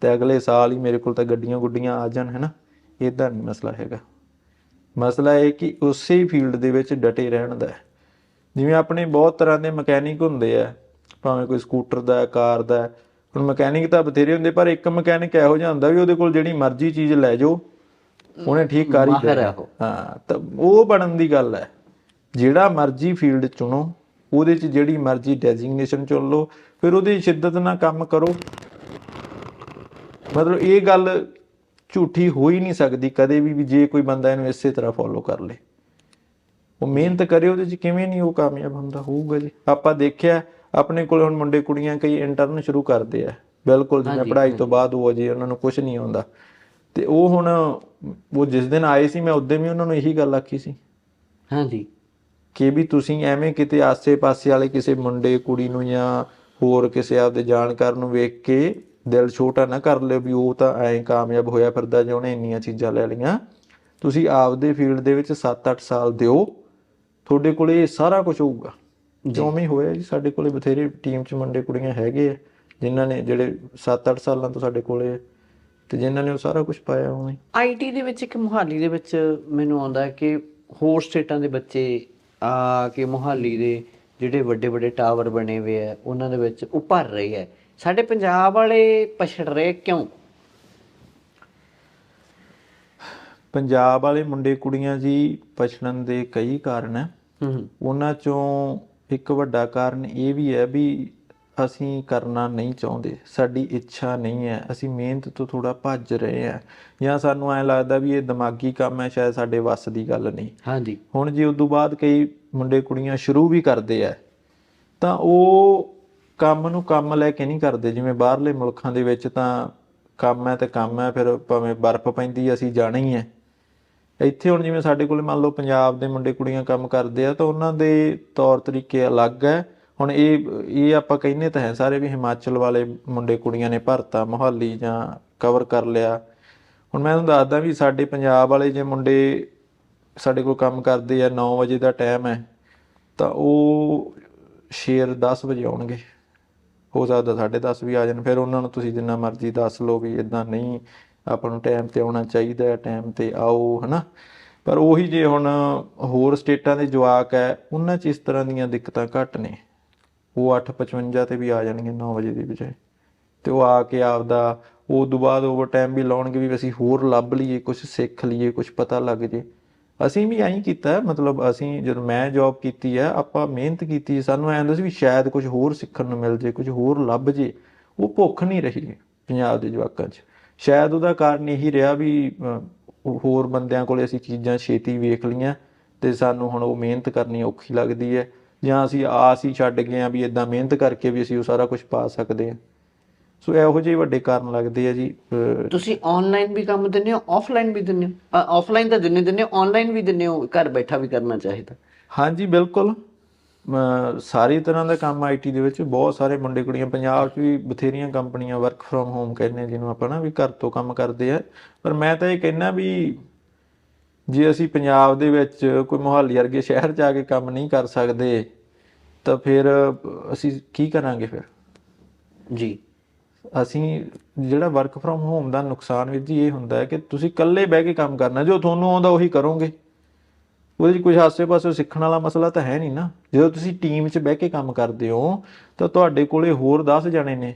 ਤੇ ਅਗਲੇ ਸਾਲ ਹੀ ਮੇਰੇ ਕੋਲ ਤਾਂ ਗੱਡੀਆਂ ਗੁੱਡੀਆਂ ਆ ਜਾਣ ਹੈਨਾ? ਇਦਾਂ ਨਹੀਂ ਮਸਲਾ ਹੈਗਾ। ਮਸਲਾ ਇਹ ਕਿ ਉਸੇ ਫੀਲਡ ਦੇ ਵਿੱਚ ਡਟੇ ਰਹਿਣ ਦਾ ਹੈ। ਜਿਵੇਂ ਆਪਣੇ ਬਹੁਤ ਤਰ੍ਹਾਂ ਦੇ ਮਕੈਨਿਕ ਹੁੰਦੇ ਆ ਭਾਵੇਂ ਕੋਈ ਸਕੂਟਰ ਦਾ ਕਾਰ ਦਾ। ਹੁਣ ਮਕੈਨਿਕ ਤਾਂ ਬਥੇਰੇ ਹੁੰਦੇ ਪਰ ਇੱਕ ਮਕੈਨਿਕ ਇਹੋ ਜਿਹਾ ਹੁੰਦਾ ਵੀ ਉਹਦੇ ਕੋਲ ਜਿਹੜੀ ਮਰਜ਼ੀ ਚੀਜ਼ ਲੈ ਜਾਓ ਉਹਨੇ ਠੀਕ ਕਰ ਹੀ ਮਾਹਿਰ ਹੈ ਤਾਂ ਉਹ ਬਣਨ ਦੀ ਗੱਲ ਹੈ। ਜਿਹੜਾ ਮਰਜ਼ੀ ਫੀਲਡ ਚੁਣੋ ਉਹਦੇ 'ਚ ਜਿਹੜੀ ਮਰਜ਼ੀ ਡੈਜ਼ਿਗਨੇਸ਼ਨ ਚੁਣ ਲਓ ਫਿਰ ਉਹਦੀ ਸ਼ਿੱਦਤ ਨਾਲ ਕੰਮ ਕਰੋ। ਮਤਲਬ ਇਹ ਗੱਲ ਝੂਠੀ ਹੋ ਹੀ ਨਹੀਂ ਸਕਦੀ ਕਦੇ ਵੀ ਵੀ ਜੇ ਕੋਈ ਬੰਦਾ ਇਹਨੂੰ ਇਸੇ ਤਰ੍ਹਾਂ ਫੋਲੋ ਕਰ ਲੇ। ਉਹ ਮਿਹਨਤ ਕਰੇ ਉਹਦੇ 'ਚ ਕਿਵੇਂ ਨਹੀਂ ਉਹ ਕਾਮਯਾਬ ਹੁੰਦਾ ਹੋਊਗਾ ਜੀ। ਆਪਾਂ ਦੇਖਿਆ ਆਪਣੇ ਕੋਲ ਹੁਣ ਮੁੰਡੇ ਕੁੜੀਆਂ ਕਈ ਇੰਟਰਨ ਸ਼ੁਰੂ ਕਰਦੇ ਆ। ਬਿਲਕੁਲ ਜਿਵੇਂ ਪੜ੍ਹਾਈ ਤੋਂ ਬਾਅਦ ਉਹ ਅਜੇ ਉਹਨਾਂ ਨੂੰ ਕੁਝ ਨਹੀਂ ਆਉਂਦਾ। ਤੇ ਉਹ ਹੁਣ ਉਹ ਜਿਸ ਦਿਨ ਆਏ ਸੀ ਮੈਂ ਉਦੋਂ ਵੀ ਉਹਨਾਂ ਨੂੰ ਇਹੀ ਗੱਲ ਆਖੀ ਸੀ। ਹਾਂਜੀ। ਕਿ ਵੀ ਤੁਸੀਂ ਐਵੇਂ ਕਿਤੇ ਆਸੇ-ਪਾਸੇ ਵਾਲੇ ਕਿਸੇ ਮੁੰਡੇ ਕੁੜੀ ਨੂੰ ਜਾਂ ਹੋਰ ਕਿਸੇ ਆਪਦੇ ਜਾਣਕਾਰ ਨੂੰ ਵੇਖ ਕੇ ਦਿਲ ਛੋਟਾ ਨਾ ਕਰ ਲਿਓ ਵੀ ਉਹ ਤਾਂ ਐਂ ਕਾਮਯਾਬ ਹੋਇਆ ਫਿਰਦਾ ਜੇ ਉਹਨੇ ਇੰਨੀਆਂ ਚੀਜ਼ਾਂ ਲੈ ਲਈਆਂ। ਤੁਸੀਂ ਆਪਦੇ ਫੀਲਡ ਦੇ ਵਿੱਚ 7-8 ਸਾਲ ਦਿਓ। ਤੁਹਾਡੇ ਕੋਲੇ ਇਹ ਸਾਰਾ ਕੁਝ ਹੋਊਗਾ। ਜਿਵੇਂ ਹੋਇਆ ਜੀ ਸਾਡੇ ਕੋਲੇ ਬਥੇਰੇ ਟੀਮ 'ਚ ਮੁੰਡੇ ਕੁੜੀਆਂ ਹੈਗੇ ਆ ਜਿਨ੍ਹਾਂ ਨੇ ਜਿਹੜੇ 7-8 ਸਾਲਾਂ ਤੋਂ ਸਾਡੇ ਕੋਲੇ ਤੇ ਜਿਨ੍ਹਾਂ ਨੇ ਉਹ ਸਾਰਾ ਕੁਝ ਪਾਇਆ ਉਵੇਂ ਆਈਟੀ ਦੇ ਵਿੱਚ ਇੱਕ ਮੁਹਾਲੀ ਦੇ ਵਿੱਚ ਮੈਨੂੰ ਆਉਂਦਾ ਹੈ ਕਿ ਹੋਰ ਸਟੇਟਾਂ ਦੇ ਬੱਚੇ ਆ ਕਿ ਮੁਹਾਲੀ ਦੇ ਜਿਹੜੇ ਵੱਡੇ ਵੱਡੇ ਟਾਵਰ ਬਣੇ ਹੋਏ ਆ ਉਹਨਾਂ ਦੇ ਵਿੱਚ ਉਹ ਭਰ ਰਹੇ ਆ। ਸਾਡੇ ਪੰਜਾਬ ਵਾਲੇ ਪਛੜ ਰਹੇ ਕਿਉਂ? ਪੰਜਾਬ ਵਾਲੇ ਮੁੰਡੇ ਕੁੜੀਆਂ ਜੀ ਪਛੜਨ ਦੇ ਕਈ ਕਾਰਨ ਹੈ ਹੂੰ। ਉਹਨਾਂ ਚੋਂ ਇੱਕ ਵੱਡਾ ਕਾਰਨ ਇਹ ਵੀ ਹੈ ਵੀ ਅਸੀਂ ਕਰਨਾ ਨਹੀਂ ਚਾਹੁੰਦੇ। ਸਾਡੀ ਇੱਛਾ ਨਹੀਂ ਹੈ। ਅਸੀਂ ਮਿਹਨਤ ਤੋਂ ਥੋੜਾ ਭੱਜ ਰਹੇ ਹਾਂ। ਜਾਂ ਸਾਨੂੰ ਐਂ ਲੱਗਦਾ ਵੀ ਇਹ ਦਿਮਾਗੀ ਕੰਮ ਹੈ ਸ਼ਾਇਦ ਸਾਡੇ ਵੱਸ ਦੀ ਗੱਲ ਨਹੀਂ। ਹਾਂਜੀ। ਹੁਣ ਜੇ ਉਦੋਂ ਬਾਅਦ ਕਈ ਮੁੰਡੇ ਕੁੜੀਆਂ ਸ਼ੁਰੂ ਵੀ ਕਰਦੇ ਆ ਤਾਂ ਉਹ ਕੰਮ ਨੂੰ ਕੰਮ ਲੈ ਕੇ ਨਹੀਂ ਕਰਦੇ। ਜਿਵੇਂ ਬਾਹਰਲੇ ਮੁਲਕਾਂ ਦੇ ਵਿੱਚ ਤਾਂ ਕੰਮ ਹੈ ਤੇ ਕੰਮ ਹੈ ਫਿਰ ਭਾਵੇਂ ਬਰਫ਼ ਪੈਂਦੀ ਅਸੀਂ ਜਾਣਾ ਹੀ ਹੈ। ਇੱਥੇ ਹੁਣ ਜਿਵੇਂ ਸਾਡੇ ਕੋਲੇ ਮੰਨ ਲਓ ਪੰਜਾਬ ਦੇ ਮੁੰਡੇ ਕੁੜੀਆਂ ਕੰਮ ਕਰਦੇ ਆ ਤਾਂ ਉਹਨਾਂ ਦੇ ਤੌਰ ਤਰੀਕੇ ਅਲੱਗ ਹੈ। ਹੁਣ ਇਹ ਇਹ ਆਪਾਂ ਕਹਿੰਦੇ ਤਾਂ ਹੈ ਸਾਰੇ ਵੀ ਹਿਮਾਚਲ ਵਾਲੇ ਮੁੰਡੇ ਕੁੜੀਆਂ ਨੇ ਭਰਤਾ, ਮੋਹਾਲੀ ਜਾਂ ਕਵਰ ਕਰ ਲਿਆ। ਹੁਣ ਮੈਂ ਤੁਹਾਨੂੰ ਦੱਸਦਾ ਵੀ ਸਾਡੇ ਪੰਜਾਬ ਵਾਲੇ ਜੇ ਮੁੰਡੇ ਸਾਡੇ ਕੋਲ ਕੰਮ ਕਰਦੇ ਆ 9 ਵਜੇ ਦਾ ਟਾਈਮ ਹੈ, ਤਾਂ ਉਹ ਸ਼ੇਰ 10 ਵਜੇ ਆਉਣਗੇ। ਹੋ ਸਕਦਾ 10:30 ਵੀ ਆ ਜਾਣ, ਫਿਰ ਉਹਨਾਂ ਨੂੰ ਤੁਸੀਂ ਜਿੰਨਾ ਮਰਜ਼ੀ ਦੱਸ ਲਓ ਵੀ ਇਦਾਂ ਨਹੀਂ, ਆਪਾਂ ਨੂੰ ਟਾਈਮ ਤੇ ਆਉਣਾ ਚਾਹੀਦਾ ਹੈ ਟਾਈਮ ਤੇ ਆਓ, ਹਨਾ। ਪਰ ਉਹੀ ਜੇ ਹੁਣ ਹੋਰ ਸਟੇਟਾਂ ਦੇ ਜਵਾਕ ਹੈ, ਉਹਨਾਂ 'ਚ ਇਸ ਤਰ੍ਹਾਂ ਦੀਆਂ ਦਿੱਕਤਾਂ ਘੱਟ ਨੇ। ਉਹ 8:55 ਤੇ ਵੀ ਆ ਜਾਣਗੇ 9 ਵਜੇ ਦੀ ਬਜਾਏ ਤੇ ਉਹ ਆ ਕੇ ਆਪਦਾ, ਉਹ ਤੋਂ ਬਾਅਦ ਓਵਰ ਟਾਈਮ ਵੀ ਲਾਉਣਗੇ ਵੀ ਅਸੀਂ ਹੋਰ ਲੱਭ ਲਈਏ ਕੁਝ ਸਿੱਖ ਲਈਏ ਕੁਝ ਪਤਾ ਲੱਗ ਜੇ। ਅਸੀਂ ਵੀ ਐਂ ਕੀਤਾ, ਮਤਲਬ ਅਸੀਂ ਜਦੋਂ ਮੈਂ ਜੌਬ ਕੀਤੀ ਹੈ ਆਪਾਂ ਮਿਹਨਤ ਕੀਤੀ ਸਾਨੂੰ ਐਂ ਹੁੰਦਾ ਸੀ ਵੀ ਸ਼ਾਇਦ ਕੁਝ ਹੋਰ ਸਿੱਖਣ ਨੂੰ ਮਿਲ ਜੇ ਕੁਝ ਹੋਰ ਲੱਭ ਜੇ। ਉਹ ਭੁੱਖ ਨਹੀਂ ਰਹੀ ਪੰਜਾਬ ਦੇ ਜਵਾਕਾਂ 'ਚ। ਸ਼ਾਇਦ ਉਹਦਾ ਕਾਰਨ ਇਹੀ ਰਿਹਾ ਵੀ ਹੋਰ ਬੰਦਿਆਂ ਕੋਲੇ ਅਸੀਂ ਚੀਜ਼ਾਂ ਛੇਤੀ ਵੇਖ ਲਈਆਂ ਤੇ ਸਾਨੂੰ ਹੁਣ ਉਹ ਮਿਹਨਤ ਕਰਨੀ ਔਖੀ ਲੱਗਦੀ ਹੈ। ਜਾਂ ਅਸੀਂ ਆਸ ਹੀ ਛੱਡ ਗਏ ਆ ਵੀ ਇਦਾਂ ਮਿਹਨਤ ਕਰਕੇ ਵੀ ਅਸੀਂ ਉਹ ਸਾਰਾ ਕੁਝ ਪਾ ਸਕਦੇ ਹਾਂ। ਸੋ ਇਹੋ ਜਿਹੇ ਵੱਡੇ ਕਾਰਨ ਲੱਗਦੇ ਆ ਜੀ ਤੁਸੀਂ ਆਨਲਾਈਨ ਵੀ ਕੰਮ ਦਿੰਦੇ ਹੋ ਆਫਲਾਈਨ ਵੀ ਦਿੰਦੇ ਹੋ? ਆਫਲਾਈਨ ਤਾਂ ਦਿੰਦੇ ਦਿੰਦੇ ਆਨਲਾਈਨ ਵੀ ਦਿੰਦੇ ਹੋ ਘਰ ਬੈਠਾ ਵੀ ਕਰਨਾ ਚਾਹੀਦਾ। ਹਾਂਜੀ ਬਿਲਕੁਲ। ਸਾਰੀ ਤਰ੍ਹਾਂ ਦਾ ਕੰਮ ਆਈਟੀ ਦੇ ਵਿੱਚ ਬਹੁਤ ਸਾਰੇ ਮੁੰਡੇ ਕੁੜੀਆਂ ਪੰਜਾਬ 'ਚ ਵੀ ਬਥੇਰੀਆਂ ਕੰਪਨੀਆਂ ਵਰਕ ਫਰੋਮ ਹੋਮ ਕਹਿੰਦੇ ਜਿਹਨੂੰ ਆਪਾਂ ਨਾ ਵੀ ਘਰ ਤੋਂ ਕੰਮ ਕਰਦੇ ਆ। ਪਰ ਮੈਂ ਤਾਂ ਇਹ ਕਹਿਣਾ ਵੀ ਜੇ ਅਸੀਂ ਪੰਜਾਬ ਦੇ ਵਿੱਚ ਕੋਈ ਮੁਹਾਲੀ ਵਰਗੇ ਸ਼ਹਿਰ 'ਚ ਆ ਕੇ ਕੰਮ ਨਹੀਂ ਕਰ ਸਕਦੇ ਤਾਂ ਫਿਰ ਅਸੀਂ ਕੀ ਕਰਾਂਗੇ ਫਿਰ? ਜੀ। ਅਸੀਂ ਜਿਹੜਾ ਵਰਕ ਫਰਮ ਹੋਮ ਦਾ ਨੁਕਸਾਨ ਵੀਰ ਜੀ ਇਹ ਹੁੰਦਾ ਹੈ ਕਿ ਤੁਸੀਂ ਇਕੱਲੇ ਬਹਿ ਕੇ ਕੰਮ ਕਰਨਾ ਜੋ ਤੁਹਾਨੂੰ ਆਉਂਦਾ ਉਹੀ ਕਰੋਗੇ। ਉਹਦੇ 'ਚ ਕੁਝ ਆਸੇ-ਪਾਸੇ ਸਿੱਖਣ ਵਾਲਾ ਮਸਲਾ ਤਾਂ ਹੈ ਨਹੀਂ ਨਾ। ਜਦੋਂ ਤੁਸੀਂ ਟੀਮ 'ਚ ਬਹਿ ਕੇ ਕੰਮ ਕਰਦੇ ਹੋ ਤਾਂ ਤੁਹਾਡੇ ਕੋਲੇ ਹੋਰ 10 ਜਣੇ ਨੇ।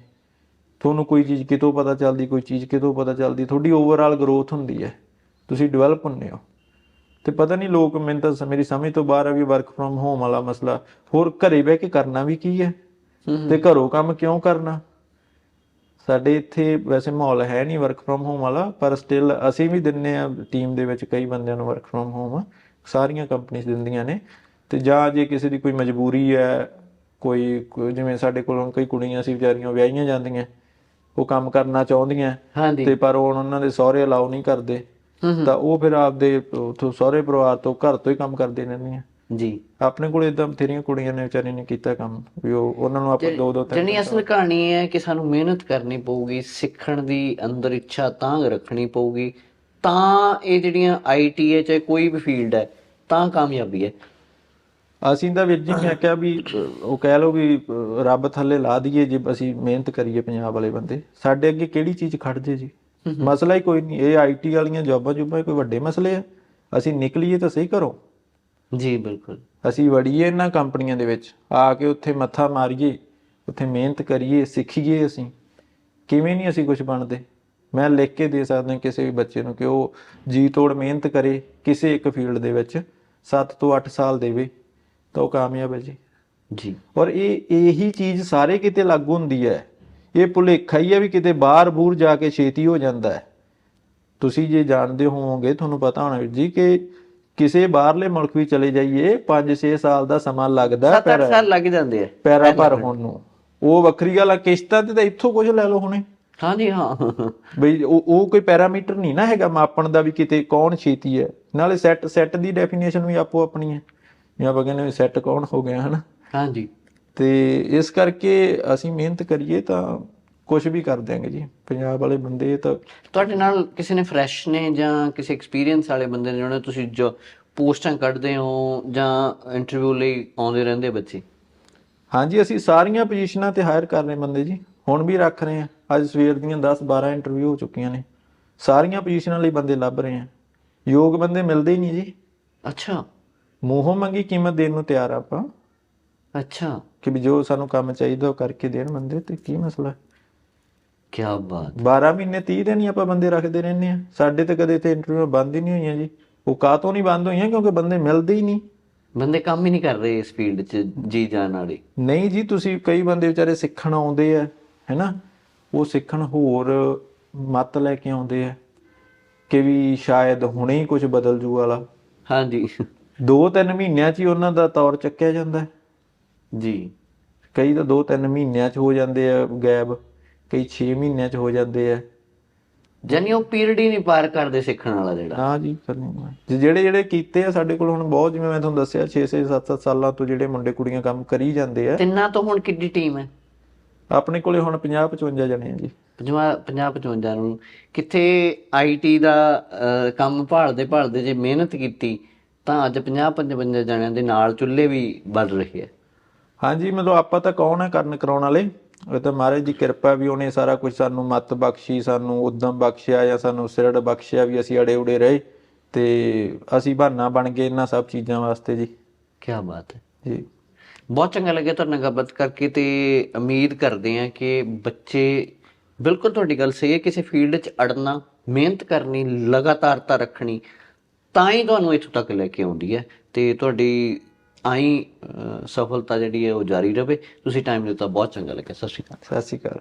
ਤੁਹਾਨੂੰ ਕੋਈ ਚੀਜ਼ ਕਿਤੋਂ ਪਤਾ ਚੱਲਦੀ ਕੋਈ ਚੀਜ਼ ਕਿਤੋਂ ਪਤਾ ਚੱਲਦੀ ਤੁਹਾਡੀ ਓਵਰਆਲ ਗਰੋਥ ਹੁੰਦੀ ਹੈ। ਤੁਸੀਂ ਡਿਵੈਲਪ ਹੁੰਦੇ ਹੋ। ਤੇ ਪਤਾ ਨਹੀਂ ਲੋਕ ਮੈਨੂੰ ਤਾਂ ਮੇਰੀ ਸਮਝ ਤੋਂ ਬਾਹਰ ਆ ਵੀ ਵਰਕ ਫਰਮ ਹੋਮ ਵਾਲਾ ਮਸਲਾ। ਹੋਰ ਘਰੇ ਬਹਿ ਕੇ ਕਰਨਾ ਵੀ ਕੀ ਹੈ? ਤੇ ਘਰੋਂ ਕੰਮ ਕਿਉਂ ਕਰਨਾ? ਸਾਡੇ ਇੱਥੇ ਵੈਸੇ ਮਾਹੌਲ ਹੈ ਨਹੀਂ ਵਰਕ ਫਰਮ ਹੋਮ ਵਾਲਾ ਪਰ ਸਟਿਲ ਅਸੀਂ ਵੀ ਦਿੰਨੇ ਆ ਟੀਮ ਦੇ ਵਿੱਚ ਕਈ ਬੰਦਿਆਂ ਨੂੰ ਵਰਕ ਫਰਮ ਹੋਮ ਸਾਰੀਆਂ ਕੰਪਨੀਆਂ ਦਿੰਦੀਆਂ ਨੇ। ਤੇ ਜਾਂ ਜੇ ਕਿਸੇ ਦੀ ਕੋਈ ਮਜਬੂਰੀ ਹੈ ਕੋਈ ਜਿਵੇਂ ਸਾਡੇ ਕੋਲ ਹੁਣ ਕਈ ਕੁੜੀਆਂ ਸੀ ਵਿਚਾਰੀਆਂ ਵਿਆਹੀਆਂ ਜਾਂਦੀਆਂ ਉਹ ਕੰਮ ਕਰਨਾ ਚਾਹੁੰਦੀਆਂ। ਤੇ ਪਰ ਉਹਨਾਂ ਦੇ ਸਹੁਰੇ ਅਲਾਉ ਨਹੀਂ ਕਰਦੇ। ਤਾਂ ਉਹ ਫਿਰ ਆਪਦੇ ਉਥੋਂ ਸਹੁਰੇ ਪਰਿਵਾਰ ਤੋਂ ਘਰ ਤੋਂ ਹੀ ਕੰਮ ਕਰਦੇ ਰਹਿੰਦੀਆਂ ਜੀ। ਆਪਣੇ ਕੋਲ ਇਦਾਂ ਬਥੇਰੀਆਂ ਕੁੜੀਆਂ ਨੇ ਵਿਚਾਰੀਆਂ ਨੇ ਕੀਤਾ ਕੰਮ ਵੀ ਉਹ ਉਹਨਾਂ ਨੂੰ ਆਪਾਂ ਦੋ ਦੋ ਤਿੰਨ ਜਣੀ ਅਸਲ ਕਹਾਣੀ ਹੈ ਕਿ ਸਾਨੂੰ ਮਿਹਨਤ ਕਰਨੀ ਪਊਗੀ ਸਿੱਖਣ ਦੀ ਅੰਦਰ ਇੱਛਾ ਤਾਂ ਰੱਖਣੀ ਪਊਗੀ ਤਾਂ ਇਹ ਜਿਹੜੀਆਂ ਆਈਟੀ ਹੈ ਚਾਹੇ ਕੋਈ ਵੀ ਫੀਲਡ ਹੈ ਤਾਂ ਕਾਮਯਾਬੀ ਹੈ। ਅਸੀਂ ਤਾਂ ਵੀਰ ਜੀ ਮੈਂ ਕਿਹਾ ਵੀ ਉਹ ਕਹਿ ਲਓ ਵੀ ਰੱਬ ਥੱਲੇ ਲਾ ਦਈਏ ਜੇ ਅਸੀਂ ਮਿਹਨਤ ਕਰੀਏ ਪੰਜਾਬ ਵਾਲੇ ਬੰਦੇ ਸਾਡੇ ਅੱਗੇ ਕਿਹੜੀ ਚੀਜ਼ ਖੜ ਜੇ ਜੀ? ਮਸਲਾ ਹੀ ਕੋਈ ਨਹੀਂ ਇਹ ਆਈਟੀ ਵਾਲੀਆਂ ਜੌਬਾਂ ਜੁਬਾਂ ਕੋਈ ਵੱਡੇ ਮਸਲੇ ਆ। ਅਸੀਂ ਨਿਕਲੀਏ ਤਾਂ ਸਹੀ ਕਰੋ ਜੀ ਬਿਲਕੁਲ। ਅਸੀਂ ਵੜੀਏ ਇਹਨਾਂ ਕੰਪਨੀਆਂ ਦੇ ਵਿੱਚ ਆ ਕੇ ਉੱਥੇ ਮੱਥਾ ਮਾਰੀਏ ਉੱਥੇ ਮਿਹਨਤ ਕਰੀਏ ਸਿੱਖੀਏ ਅਸੀਂ। ਕਿਵੇਂ ਨਹੀਂ ਅਸੀਂ ਕੁਝ ਬਣਦੇ? ਮੈਂ ਲਿਖ ਕੇ ਦੇ ਸਕਦਾ ਕਿਸੇ ਵੀ ਬੱਚੇ ਨੂੰ ਕਿ ਉਹ ਜੀ ਤੋੜ ਮਿਹਨਤ ਕਰੇ ਕਿਸੇ ਇੱਕ ਫੀਲਡ ਦੇ ਵਿੱਚ 7 ਤੋਂ 8 ਸਾਲ ਦੇਵੇ ਤਾਂ ਉਹ ਕਾਮਯਾਬ ਹੈ ਜੀ। ਜੀ। ਔਰ ਇਹ ਇਹੀ ਚੀਜ਼ ਸਾਰੇ ਕਿਤੇ ਲਾਗੂ ਹੁੰਦੀ ਹੈ। ਇਹ ਭੁਲੇਖਾ ਹੀ ਹੈ ਵੀ ਕਿਤੇ ਬਾਹਰ ਬੂਰ ਜਾ ਕੇ ਛੇਤੀ ਹੋ ਜਾਂਦਾ ਹੈ। ਤੁਸੀਂ ਜੇ ਜਾਣਦੇ ਹੋਵੋਗੇ ਤੁਹਾਨੂੰ ਪਤਾ ਹੋਣਾ ਵੀਰ ਜੀ ਕਿ ਕਿਸੇ ਬਾਹਰਲੇ ਮੁਲਕ ਵੀ ਚਲੇ ਜਾਈਏ 5-6 ਸਾਲ ਦਾ ਸਮਾਂ ਲੱਗਦਾ ਹੈ 7-8 ਸਾਲ ਲੱਗ ਜਾਂਦੇ ਆ। ਪੈਰਾ ਭਰ ਹੋਣ ਨੂੰ। ਉਹ ਵੱਖਰੀ ਗੱਲ ਆ ਕਿਸ਼ਤਾਂ ਤੇ ਤਾਂ ਇੱਥੋਂ ਕੁਝ ਲੈ ਲਓ ਹੁਣੇ। ਹਾਂਜੀ ਹਾਂ। ਬਈ ਉਹ ਉਹ ਕੋਈ ਪੈਰਾਮੀਟਰ ਨਹੀਂ ਨਾ ਹੈਗਾ ਮਾਪਣ ਦਾ ਵੀ ਕਿਤੇ ਕੌਣ ਛੇਤੀ ਹੈ। ਨਾਲੇ ਸੈੱਟ ਸੈੱਟ ਦੀ ਡੈਫੀਨੇਸ਼ਨ ਵੀ ਆਪੋ ਆਪਣੀ ਹੈ। ਜਿਵੇਂ ਆਪਾਂ ਕਹਿੰਦੇ ਸੈੱਟ ਕੌਣ ਹੋ ਗਿਆ ਹਨਾ? ਹਾਂਜੀ ਤੇ ਇਸ ਕਰਕੇ ਅਸੀਂ ਮਿਹਨਤ ਕਰੀਏ ਤਾਂ ਕੁਝ ਵੀ ਕਰ ਦਿਆਂਗੇ ਜੀ। ਪੰਜਾਬ ਵਾਲੇ ਬੰਦੇ ਤਾਂ ਤੁਹਾਡੇ ਨਾਲ ਕਿਸੇ ਨੇ ਫਰੈਸ਼ ਨੇ ਜਾਂ ਕਿਸੇ ਐਕਸਪੀਰੀਅੰਸ ਵਾਲੇ ਬੰਦੇ ਨੇ ਜਿਹਨਾਂ ਤੁਸੀਂ ਜੋ ਪੋਸਟਾਂ ਕੱਢਦੇ ਹੋ ਜਾਂ ਇੰਟਰਵਿਊ ਲਈ ਆਉਂਦੇ ਰਹਿੰਦੇ ਬੱਚੇ? ਹਾਂਜੀ ਅਸੀਂ ਸਾਰੀਆਂ ਪੋਜੀਸ਼ਨਾਂ ਤੇ ਹਾਇਰ ਕਰ ਰਹੇ ਬੰਦੇ ਜੀ। ਹੁਣ ਵੀ ਰੱਖ ਰਹੇ ਹਾਂ। ਅੱਜ ਸਵੇਰ ਦੀਆਂ 10 12 ਇੰਟਰਵਿਊ ਹੋ ਚੁੱਕੀਆਂ ਨੇ। ਸਾਰੀਆਂ ਪੋਜੀਸ਼ਨਾਂ ਲਈ ਬੰਦੇ ਲੱਭ ਰਹੇ ਹਾਂ। ਯੋਗ ਬੰਦੇ ਮਿਲਦੇ ਹੀ ਨਹੀਂ ਜੀ। ਅੱਛਾ। ਮੂੰਹੋਂ ਮੰਗੀ ਕੀਮਤ ਦੇਣ ਨੂੰ ਤਿਆਰ ਆ ਆਪਾਂ। ਅੱਛਾ। ਕਿ ਵੀ ਜੋ ਸਾਨੂੰ ਕੰਮ ਚਾਹੀਦਾ ਉਹ ਕਰਕੇ ਦੇਣ ਬੰਦੇ ਤੇ ਕੀ ਮਸਲਾ? ਕੀ ਬਾਤ 12 ਮਹੀਨੇ 30 ਦਿਨ ਹੀ ਆਪਾਂ ਬੰਦੇ ਰੱਖਦੇ ਰਹਿੰਦੇ ਆ ਸਾਡੇ ਤੇ ਕਦੇ ਇੱਥੇ ਇੰਟਰਵਿਊ ਬੰਦ ਹੀ ਨਹੀਂ ਹੋਈਆਂ ਜੀ। ਉਹ ਕਾਹਤੋਂ ਨਹੀਂ ਬੰਦ ਹੋਈਆਂ ਕਿਉਂਕਿ ਬੰਦੇ ਮਿਲਦੇ ਹੀ ਨਹੀਂ। ਬੰਦੇ ਕੰਮ ਹੀ ਨਹੀਂ ਕਰ ਰਹੇ ਇਸ ਫੀਲਡ 'ਚ ਜੀ ਜਾਣ ਵਾਲੇ। ਨਹੀਂ ਜੀ ਤੁਸੀਂ ਕਈ ਬੰਦੇ ਵਿਚਾਰੇ ਸਿੱਖਣ ਆਉਂਦੇ ਆ ਹੈਨਾ ਉਹ ਸਿੱਖਣ ਹੋਰ ਮਤ ਲੈ ਕੇ ਆਉਂਦੇ ਆ ਕਿ ਵੀ ਸ਼ਾਇਦ ਹੁਣੇ ਹੀ ਕੁਝ ਬਦਲ ਜੂ ਵਾਲਾ। ਹਾਂਜੀ। ਦੋ ਤਿੰਨ ਮਹੀਨਿਆਂ 'ਚ ਹੀ ਉਹਨਾਂ ਦਾ ਤੌਰ ਚੱਕਿਆ ਜਾਂਦਾ। ਹੈ। ਜੀ। ਕਈ ਤਾਂ ਦੋ ਤਿੰਨ ਮਹੀਨਿਆਂ 'ਚ ਹੋ ਜਾਂਦੇ ਆ ਗੈਬ ਕਈ 6 ਮਹੀਨਿਆਂ 'ਚ ਹੋ ਜਾਂਦੇ ਆ। ਜਾਨੀ ਉਹ ਪੀਰੀਅਡ ਹੀ ਨਹੀਂ ਪਾਰ ਕਰਦੇ ਸਿੱਖਣ ਵਾਲਾ ਜਿਹੜਾ। ਹਾਂ ਜੀ ਜਿਹੜੇ ਜਿਹੜੇ ਕੀਤੇ ਆ ਸਾਡੇ ਕੋਲ ਹੁਣ ਬਹੁਤ ਜਿਵੇਂ ਮੈਂ ਤੁਹਾਨੂੰ ਦੱਸਿਆ 6 6 7 7 ਸਾਲਾਂ ਤੋਂ ਜਿਹੜੇ ਮੁੰਡੇ ਕੁੜੀਆਂ ਕੰਮ ਕਰੀ ਜਾਂਦੇ ਆ। ਤਿੰਨਾਂ ਤੋਂ ਹੁਣ ਕਿੱਡੀ ਟੀਮ ਹੈ? ਆਪਣੇ ਕੋਲੇ ਹੁਣ 50 55 ਜਣੇ ਆ ਜੀ। 50 50 55 ਨੂੰ। ਕਿੱਥੇ ਆਈਟੀ ਦਾ ਕੰਮ ਭਾਲਦੇ ਭਾਲਦੇ ਜੇ ਮਿਹਨਤ ਕੀਤੀ ਤਾਂ ਅੱਜ 50 55 ਜਣਿਆਂ ਦੇ ਨਾਲ ਚੁੱਲ੍ਹੇ ਵੀ ਬਲ ਰਹੇ ਆ। ਹਾਂਜੀ ਮਤਲਬ ਆਪਾਂ ਤਾਂ ਕੌਣ ਹੈ ਕਰਨ ਕਰਾਉਣ ਵਾਲੇ? ਉਹ ਤਾਂ ਮਹਾਰਾਜ ਦੀ ਕਿਰਪਾ ਵੀ ਉਹਨੇ ਸਾਰਾ ਕੁਝ ਸਾਨੂੰ ਮਤ ਬਖਸ਼ੀ ਸਾਨੂੰ ਉਦਮ ਬਖਸ਼ਿਆ ਜਾਂ ਸਾਨੂੰ ਸਿਰੜ ਬਖਸ਼ਿਆ ਵੀ ਅਸੀਂ ਅੜੇ ਉੜੇ ਰਹੇ ਤੇ ਅਸੀਂ ਬਹਾਨਾ ਬਣ ਗਏ ਇਹਨਾਂ ਸਭ ਚੀਜ਼ਾਂ ਵਾਸਤੇ ਜੀ। ਕੀ ਬਾਤ ਹੈ। ਜੀ। ਬਹੁਤ ਚੰਗਾ ਲੱਗਿਆ ਤੁਹਾਡੇ ਨਾਲ ਗੱਲਬਾਤ ਕਰਕੇ ਤੇ ਉਮੀਦ ਕਰਦੇ ਹਾਂ ਕਿ ਬੱਚੇ ਬਿਲਕੁਲ ਤੁਹਾਡੀ ਗੱਲ ਸਹੀ ਹੈ ਕਿਸੇ ਫੀਲਡ 'ਚ ਅੜਨਾ ਮਿਹਨਤ ਕਰਨੀ ਲਗਾਤਾਰਤਾ ਰੱਖਣੀ ਤਾਂ ਹੀ ਤੁਹਾਨੂੰ ਇੱਥੋਂ ਤੱਕ ਲੈ ਕੇ ਆਉਂਦੀ ਹੈ ਤੇ ਤੁਹਾਡੀ ਆਈ ਅਹ, ਸਫਲਤਾ ਜਿਹੜੀ ਹੈ ਉਹ ਜਾਰੀ ਰਵੇ। ਤੁਸੀਂ ਟਾਈਮ ਦਿੱਤਾ ਬਹੁਤ ਚੰਗਾ ਲੱਗਿਆ। ਸਤਿ ਸ਼੍ਰੀ ਅਕਾਲ। ਸਤਿ ਸ਼੍ਰੀ ਅਕਾਲ।